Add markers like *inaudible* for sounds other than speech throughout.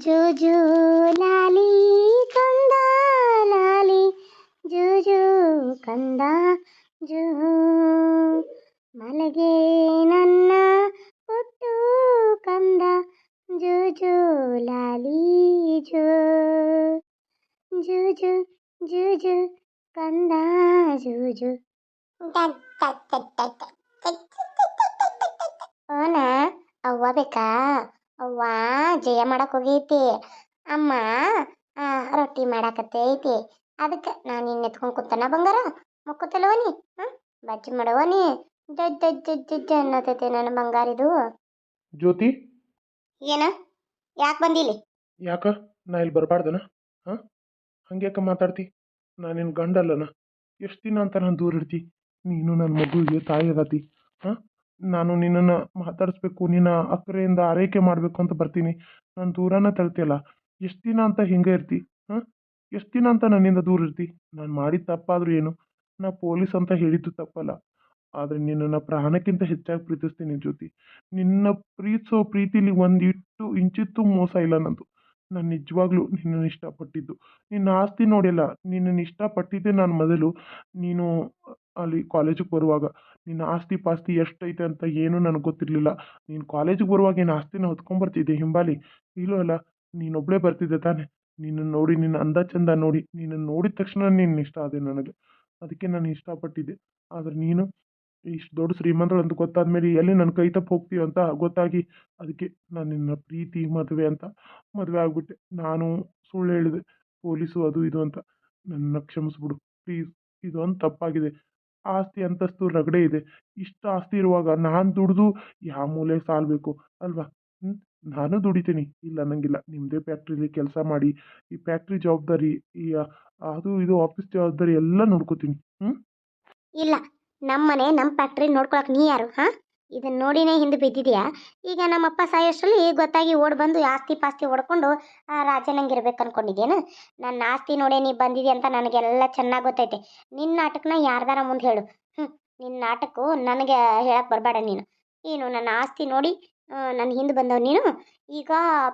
ಜೋ ಜೋ ಲಾಲಿ ಕಂದ ಲಾಲಿ ಜೋ ಜೋ ಕಂದ ಜೋ ಮಲಗೆ ನನ್ನ ಪುಟ್ಟು ಕಂದ ಜೋ ಜೋ ಲಾಲಿ ಜೋ ಜೋ ಜೋ ಜೋ ಜೋ ಕಂದ ಜೋ ಜೋ ಓನ ಅವ್ವ ಜಯ ಮಾಡಕ್ ಹೋಗೈತಿ. ಅಮ್ಮ ರೊಟ್ಟಿ ಮಾಡಾಕತ್ತೈತಿ. ಅದಕ್ಕೆ ನಾನು ನಿನ್ನ ಎತ್ಕೊಂಡು ಕೂತನ ಬಂಗಾರ. ಮುಕ್ಕೋತಲ್ವ ನೀ ಹಾಂ ಬಜ್ಜಿ ಮಾಡವನಿ ಜಜ್ ಜಜ್ ಜಜ್ ಜಜ್ ಅನ್ನತೈತೆ ನನ್ನ ಬಂಗಾರಿದು ಜ್ಯೋತಿ? ಏನ? ಯಾಕೆ ಬಂದಿಲ್ಲಿ ಯಾಕ? ನಾ ಇಲ್ಲಿ ಬರಬಾರ್ದನ? ಹಾಂ? ಹಂಗ್ಯಾಕ ಮಾತಾಡ್ತಿ? ನಾನು ನಿನ್ನ ಗಂಡಲ್ಲನ. ಎಷ್ಟು ದಿನ ಅಂತ ನಾನು ದೂರ ಇರ್ತಿ? ನೀನು ನನ್ನ ಮಗುವಿಗೆ ತಾಯಿ ಆಗತಿ ಹಾಂ? ನಾನು ನಿನ್ನನ್ನು ಮಾತಾಡಿಸ್ಬೇಕು, ನಿನ್ನ ಅಕ್ಕರೆಯಿಂದ ಆರೈಕೆ ಮಾಡಬೇಕು ಅಂತ ಬರ್ತೀನಿ. ನಾನು ದೂರನ ತಳ್ತಿಯಲ್ಲ ಎಷ್ಟು ದಿನ ಅಂತ ಹಿಂಗೆ ಇರ್ತಿ? ಹಾಂ? ಎಷ್ಟು ದಿನ ಅಂತ ನನ್ನಿಂದ ದೂರ ಇರ್ತಿ? ನಾನು ಮಾಡಿದ ತಪ್ಪಾದರೂ ಏನು? ನಾ ಪೊಲೀಸ್ ಅಂತ ಹೇಳಿದ್ದು ತಪ್ಪಲ್ಲ. ಆದರೆ ನಿನ್ನನ್ನು ಪ್ರಾಣಕ್ಕಿಂತ ಹೆಚ್ಚಾಗಿ ಪ್ರೀತಿಸ್ತೀನಿ ಜ್ಯೋತಿ. ನಿನ್ನ ಪ್ರೀತಿಸೋ ಪ್ರೀತಿಲಿ ಒಂದಿಟ್ಟು ಇಂಚಿತ್ತು ಮೋಸ ಇಲ್ಲ ನಂದು. ನಾನು ನಿಜವಾಗ್ಲೂ ನಿನ್ನನ್ನು ಇಷ್ಟಪಟ್ಟಿದ್ದು. ನಿನ್ನ ಆಸ್ತಿ ನೋಡಿಲ್ಲ ನಿನ್ನನ್ನು ಇಷ್ಟಪಟ್ಟಿದ್ದೆ ನಾನು ಮೊದಲು. ನೀನು ಅಲ್ಲಿ ಕಾಲೇಜಿಗೆ ಬರುವಾಗ, ನಿನ್ನ ಆಸ್ತಿ ಪಾಸ್ತಿ ಎಷ್ಟೈತೆ ಅಂತ ಏನೂ ನನಗೆ ಗೊತ್ತಿರಲಿಲ್ಲ. ನೀನು ಕಾಲೇಜಿಗೆ ಬರುವಾಗ ಏನು ಆಸ್ತಿನ ಹೊತ್ಕೊಂಡ್ಬರ್ತಿದ್ದೆ ಹಿಂಬಾಲಿ? ಇಲ್ಲೂ ಅಲ್ಲ ನೀನೊಬ್ಬಳೇ ಬರ್ತಿದ್ದೆ ತಾನೆ. ನಿನ್ನನ್ನು ನೋಡಿ, ನಿನ್ನ ಅಂದ ಚಂದ ನೋಡಿ ನಿನ್ನನ್ನು ನೋಡಿದ ತಕ್ಷಣ ನಿನ್ನ ಇಷ್ಟ ಆದೆ ನನಗೆ. ಅದಕ್ಕೆ ನಾನು ಇಷ್ಟಪಟ್ಟಿದ್ದೆ. ಆದರೆ ನೀನು ಇಷ್ಟು ದೊಡ್ಡ ಶ್ರೀಮಂತರು ಅಂತ ಗೊತ್ತಾದ ಮೇಲೆ ಎಲ್ಲಿ ನನ್ನ ಕೈ ತಪ್ಪು ಹೋಗ್ತೀವಿ ಅಂತ ಗೊತ್ತಾಗಿ ಅದಕ್ಕೆ ನಾನು ನಿನ್ನ ಪ್ರೀತಿ, ಮದುವೆ ಅಂತ ಮದುವೆ ಆಗಿಬಿಟ್ಟೆ. ನಾನು ಸುಳ್ಳು ಹೇಳಿದೆ. ಪೊಲೀಸು ಅದು ಇದು ಅಂತ. ನನ್ನ ಕ್ಷಮಿಸ್ಬಿಡು. ಪ್ಲೀಸ್ ಇದೊಂದು ತಪ್ಪಾಗಿದೆ. ಆಸ್ತಿ ಅಂತಸ್ತು ರಗಡೆ ಇದೆ. ಇಷ್ಟು ಆಸ್ತಿ ಇರುವಾಗ ನಾನು ದುಡಿದು ಯಾವ ಮೂಲೆ ಸಾಲಬೇಕು ಅಲ್ವಾ? ನಾನು ದುಡಿತೀನಿ. ಇಲ್ಲ ಅನ್ನಂಗಿಲ್ಲ ನಿಮ್ಮದೇ ಫ್ಯಾಕ್ಟ್ರಿಲಿ ಕೆಲಸ ಮಾಡಿ, ಈ ಫ್ಯಾಕ್ಟ್ರಿ ಜವಾಬ್ದಾರಿ, ಈ ಅದು ಇದು ಆಫೀಸ್ ಜವಾಬ್ದಾರಿ ಎಲ್ಲ ನೋಡ್ಕೋತೀನಿ. ಹ್ಞೂ ಇಲ್ಲ ನಮ್ಮ ಮನೆ ನಮ್ಮ ಫ್ಯಾಕ್ಟ್ರಿ ನೋಡ್ಕೊಳಕ್ ನೀ ಯಾರು, ಹಾಂ? ಇದನ್ನ ನೋಡಿನೇ ಹಿಂದೆ ಬಿದ್ದಿದ್ಯಾ? ಈಗ ನಮ್ಮಪ್ಪ ಸಾಯೋಷ್ಟರಲ್ಲಿ ಗೊತ್ತಾಗಿ ಓಡ್ ಬಂದು ಆಸ್ತಿ ಪಾಸ್ತಿ ಹೊಡ್ಕೊಂಡು, ಆ ರಾಜನಂಗಿರ್ಬೇಕು ಅನ್ಕೊಂಡಿದ್ದೇನು ನನ್ನ ಆಸ್ತಿ ನೋಡೇ ನೀ ಬಂದಿದ್ಯಾ ಅಂತ ನನಗೆಲ್ಲ ಚೆನ್ನಾಗಿ ಗೊತ್ತೈತೆ. ನಿನ್ನ ನಾಟಕನ ಯಾರ್ದಾರ ಮುಂದೆ ಹೇಳು. ಹ್ಞೂ ನಿನ್ನ ನಾಟಕು ನನಗೆ ಹೇಳಕ್ಕೆ ಬರಬೇಡ ನೀನು. ಏನು, ನನ್ನ ಆಸ್ತಿ ನೋಡಿ ನನ್ನ ಹಿಂದೆ ಬಂದವ ನೀನು? ಈಗ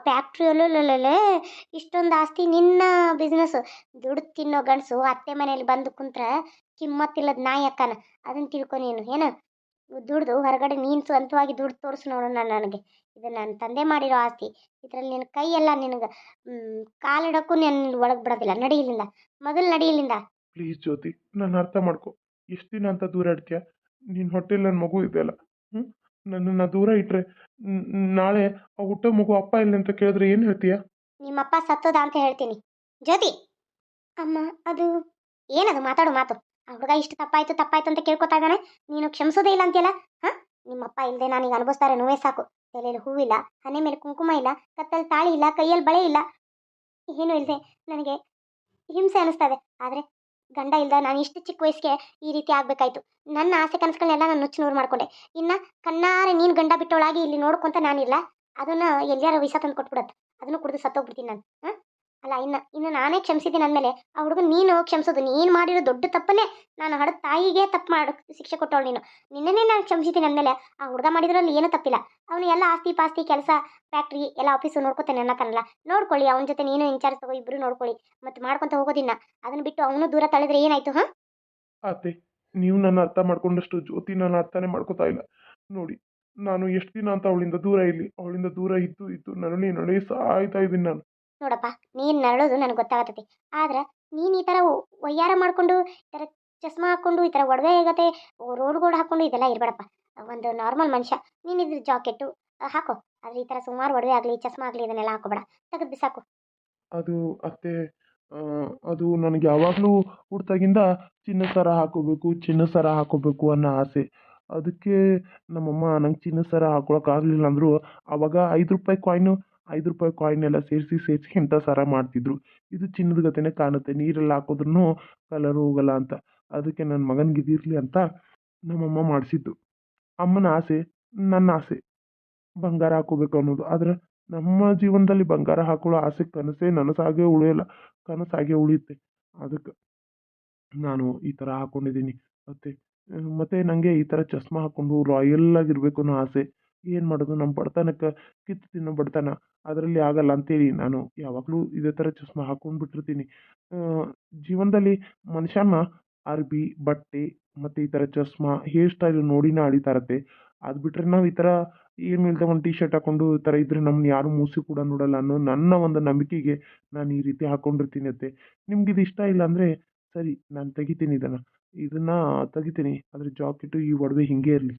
ಫ್ಯಾಕ್ಟ್ರಿಯಲ್ಲೇ ಇಷ್ಟೊಂದು ಆಸ್ತಿ ನಿನ್ನ ಬಿಸ್ನೆಸ್ಸು. ದುಡ್ಡು ತಿನ್ನೋ ಗಂಡಸು ಅತ್ತೆ ಮನೇಲಿ ಬಂದು ಕುಂತ್ರೆ ಕಿಮ್ಮತ್ತಿಲ್ಲದ ನಾಯಿ ಅಕ್ಕನ. ಅದನ್ನ ತಿಳ್ಕೊ ನೀನು, ಏನು? ದುಡ್ದು ಹೊರಗಡೆ ನೀನು ಸ್ವಂತವಾಗಿ ದುಡ್ಡು ತೋರಿಸು ನೋಡೋಣ ನಾನು ನನಗೆ. ಇದು ನನ್ನ ತಂದೆ ಮಾಡಿರೋ ಆಸ್ತಿ. ಇದರಲ್ಲಿ ನಿನ್ನ ಕೈ ಎಲ್ಲ ನಿನಗೆ ಕಾಲಿಡೋಕ್ಕೂ ನಾನು ಒಳಗೆ ಬಿಡೋದಿಲ್ಲ ನಡಿ ಇಲ್ಲಿಂದ ಮೊದಲು ನಡಿ ಇಲ್ಲಿಂದ ಪ್ಲೀಸ್ ಜ್ಯೋತಿ ನಾನು ಅರ್ಥ ಮಾಡ್ಕೊ. ಎಷ್ಟು ದಿನ ಅಂತ ದೂರ ಇಡ್ತೀಯ ನಿನ್ನ ಹೊಟ್ಟೆಲಿ ನನ್ನ ಮಗು ಇದೆಯಲ್ಲ ಹ್ಞೂ ನನ್ನನ್ನು ದೂರ ಇಟ್ಟರೆ ನಾಳೆ ಆ ಹುಟ್ಟೋ ಮಗು ಅಪ್ಪ ಇಲ್ಲ ಅಂತ ಕೇಳಿದ್ರೆ ಏನು ಹೇಳ್ತೀಯ? ನಿಮ್ಮಪ್ಪ ಸತ್ತೋದ ಅಂತ ಹೇಳ್ತೀನಿ. ಜ್ಯೋತಿ! ಅಮ್ಮ ಅದು ಏನದು? ಮಾತಾಡು ಮಾತು. ಆ ಹುಡುಗ ಇಷ್ಟು ತಪ್ಪಾಯ್ತು ತಪ್ಪಾಯ್ತು ಅಂತ ಕೇಳ್ಕೊತಾ ನೀನು ಕ್ಷಮಿಸೋದೇ ಇಲ್ಲ ಅಂತೀಯಲ್ಲ? ಹಾಂ? ನಿಮ್ಮಪ್ಪ ಇಲ್ಲದೆ ನಾನೀಗ ಅನುಭವಿಸ್ತಾರೆ ನೋವೇ ಸಾಕು. ತಲೆಯಲ್ಲಿ ಹೂವಿಲ್ಲ ಹನೆ ಮೇಲೆ ಕುಂಕುಮ ಇಲ್ಲ ಕತ್ತಲ್ಲಿ ತಾಳಿ ಇಲ್ಲ, ಕೈಯಲ್ಲಿ ಬಳೆ ಇಲ್ಲ. ಏನೂ ಇಲ್ಲದೆ ನನಗೆ ಹಿಂಸೆ ಅನಿಸ್ತದೆ ಆದರೆ ಗಂಡ ಇಲ್ದ ನಾನು ಇಷ್ಟು ಚಿಕ್ಕ ವಯಸ್ಸಿಗೆ ಈ ರೀತಿ ಆಗಬೇಕಾಯ್ತು. ನನ್ನ ಆಸೆ ಕನಸುಗಳನ್ನೆಲ್ಲ ನಾನು ನುಚ್ಚು ನೂರು ಮಾಡ್ಕೊಂಡೆ. ಇನ್ನು ಕಣ್ಣಾರೆ ನೀನು ಗಂಡ ಬಿಟ್ಟೊಳಾಗಿ ಇಲ್ಲಿ ನೋಡ್ಕೊಂತ ನಾನಿಲ್ಲ. ಅದನ್ನ ಎಲ್ಲಾರು ವಿಷ ತಂದು ಕೊಟ್ಬಿಡತ್ತೆ. ಅದನ್ನು ಕುಡಿದು ಸತ್ತೋಗ್ಬಿಡ್ತೀನಿ ನಾನು. ಹಾಂ? ಅಲ್ಲ, ಇನ್ನು ಇನ್ನು ನಾನೇ ಕ್ಷಮಿಸಿದ್ದೀನಿ ಅಂದಮೇಲೆ ಆ ಹುಡುಗ ನೀನು ಕ್ಷಮಿಸೋದು, ನೀನು ಮಾಡಿರೋ ದೊಡ್ಡ ತಪ್ಪನ್ನೇ ನಾನು ಹಡ ತಾಯಿಗೆ ತಪ್ಪು ಮಾಡ, ಶಿಕ್ಷೆ ಕೊಟ್ಟವಳು ನೀನು. ನಿನ್ನೇ ನಾನು ಕ್ಷಮಿಸಿದ್ದೀನಿ ಅಂದಮೇಲೆ ಆ ಹುಡುಗ ಮಾಡಿದ್ರಲ್ಲಿ ಏನೂ ತಪ್ಪಿಲ್ಲ. ಅವನು ಎಲ್ಲ ಆಸ್ತಿ ಪಾಸ್ತಿ, ಕೆಲಸ, ಫ್ಯಾಕ್ಟ್ರಿ, ಎಲ್ಲ ಆಫೀಸು ನೋಡ್ಕೊತಾನೆ ಅನ್ನತಾನಲ್ಲ ನೋಡ್ಕೊಳ್ಳಿ, ಅವನ ಜೊತೆ ನೀನು ಇನ್ಚಾರ್ಜ್ ತಗೋ ಇಬ್ಬರು ನೋಡ್ಕೊಳ್ಳಿ. ಮತ್ತು ಮಾಡ್ಕೊತ ಹೋಗೋದಿನ್ನ ಅದನ್ನ ಬಿಟ್ಟು ಅವನು ದೂರ ತಳೆದ್ರೆ ಏನಾಯ್ತು, ಹಾಂ? ಅತ್ತೆ ನೀವು ನನ್ನ ಅರ್ಥ ಮಾಡ್ಕೊಂಡಷ್ಟು ಜ್ಯೋತಿ ನನ್ನ ಅರ್ಥನೇ ಮಾಡ್ಕೋತಾ ಇಲ್ಲ. ನೋಡಿ, ನಾನು ಎಷ್ಟು ದಿನ ಅಂತ ಅವಳಿಂದ ದೂರ ಇಲ್ಲಿ ಅವಳಿಂದ ದೂರ ಇದ್ದು ಇದ್ದು, ನರಳಿ ನರಳಿ ಸಾಯ್ತಾ ಇದ್ದೀನಿ ನಾನು. ನೋಡಪ್ಪ, ನೀನು ನರಳೋದು ನನಗೆ ಗೊತ್ತಾಗತ್ತೈತಿ. ಆದ್ರೆ ನೀನು ಈ ಥರ ವಯ್ಯಾರ ಮಾಡಿಕೊಂಡು, ಈ ಥರ ಚಸ್ಮಾ ಹಾಕ್ಕೊಂಡು, ಈ ಥರ ಒಡವೆ ಆಗತ್ತೆ ರೋಡ್ಗೋಡ್ ಹಾಕ್ಕೊಂಡು ಇದೆಲ್ಲ ಇರಬೇಡಪ್ಪ. ಒಂದು ನಾರ್ಮಲ್ ಮನುಷ್ಯ, ನೀನು ಇದ್ರ ಜಾಕೆಟು ಹಾಕೋ. ಆದರೆ ಈ ಥರ ಸುಮಾರು ಒಡವೆ ಆಗಲಿ, ಚಸ್ಮಾ ಆಗಲಿ ಇದನ್ನೆಲ್ಲ ಹಾಕೋಬೇಡ. ತೆಗೆದು ಬಿಸಾಕು. ಅದು ಅತ್ತೆ ಅದು ನನಗೆ ಯಾವಾಗಲೂ ಹುಡ್ತಾಗಿಂದ ಚಿನ್ನ ಸರ ಹಾಕೋಬೇಕು, ಚಿನ್ನ ಸರ ಹಾಕೋಬೇಕು ಅನ್ನೋ ಆಸೆ. ಅದಕ್ಕೆ ನಮ್ಮಮ್ಮ ನಂಗೆ ಚಿನ್ನ ಸರ ಹಾಕೊಳಕ್ಕೆ ಆಗಲಿಲ್ಲ ಅಂದರು ಆವಾಗ ಐದು ರೂಪಾಯಿ ಕಾಯಿನು ಐದು ರೂಪಾಯಿ ಕಾಯಿನ್ ಎಲ್ಲ ಸೇರಿಸಿ ಸೇರಿಸಿ ಇಂಥ ಸರ ಮಾಡ್ತಿದ್ರು. ಇದು ಚಿನ್ನದ ಗತೆನೇ ಕಾಣುತ್ತೆ. ನೀರಲ್ಲಿ ಹಾಕಿದ್ರೂ ಕಲರ್ ಹೋಗಲ್ಲ ಅಂತ. ಅದಕ್ಕೆ ನನ್ನ ಮಗನಿಗೆ ಇದಿರಲಿ ಅಂತ ನಮ್ಮಮ್ಮ ಮಾಡಿಸಿದ್ದು. ಅಮ್ಮನ ಆಸೆ, ನನ್ನ ಆಸೆ. ಬಂಗಾರ ಹಾಕೋಬೇಕು ಅನ್ನೋದು. ಆದರೆ ನಮ್ಮ ಜೀವನದಲ್ಲಿ ಬಂಗಾರ ಹಾಕೊಳ್ಳೋ ಆಸೆ ಕನಸೇ ನನಸಾಗೆ ಉಳಿಯಲ್ಲ. ಕನಸಾಗೆ ಉಳಿಯುತ್ತೆ. ಅದಕ್ಕೆ ನಾನು ಈ ಥರ ಹಾಕ್ಕೊಂಡಿದ್ದೀನಿ ಮತ್ತು ಮತ್ತು ನನಗೆ ಈ ಥರ ಚಸ್ಮಾ ಹಾಕ್ಕೊಂಡು ರಾಯಲ್ ಆಗಿರಬೇಕು ಅನ್ನೋ ಆಸೆ. ಏನು ಮಾಡೋದು? ನಮ್ಮ ಬಡತನಕ್ಕೆ ಕಿತ್ತು ತಿನ್ನೋ ಬಡತನ ಅದರಲ್ಲಿ ಆಗಲ್ಲ ಅಂತೇಳಿ ನಾನು ಯಾವಾಗಲೂ ಇದೇ ಥರ ಚಸ್ಮಾ ಹಾಕ್ಕೊಂಡು ಬಿಟ್ಟಿರ್ತೀನಿ ಜೀವನದಲ್ಲಿ ಮನುಷ್ಯನ ಅರ್ಬಿ, ಬಟ್ಟೆ ಮತ್ತು ಈ ಥರ ಚಸ್ಮಾ, ಹೇರ್ ಸ್ಟೈಲ್ ನೋಡಿನೇ ಅಳಿತಾರತ್ತೆ ಅದು ಬಿಟ್ಟರೆ ನಾವು ಈ ಥರ ಏನು ಇಲ್ಲದೆ ಒಂದು ಟಿ ಶರ್ಟ್ ಹಾಕೊಂಡು ಈ ಥರ ಇದ್ದರೆ ನಮ್ಮನ್ನ ಯಾರು ಮೂಸಿ ಕೂಡ ನೋಡಲ್ಲ ಅನ್ನೋ ನನ್ನ ಒಂದು ನಂಬಿಕೆಗೆ ನಾನು ಈ ರೀತಿ ಹಾಕ್ಕೊಂಡಿರ್ತೀನಿ ಅತ್ತೆ. ನಿಮ್ಗೆ ಇದು ಇಷ್ಟ ಇಲ್ಲ ಅಂದರೆ ಸರಿ, ನಾನು ತೆಗಿತೀನಿ ಇದನ್ನು. ಇದನ್ನು ತೆಗಿತೀನಿ. ಆದರೆ ಜಾಕೆಟು ಈ ಒಡವೆ ಹಿಂಗೆ ಇರಲಿ.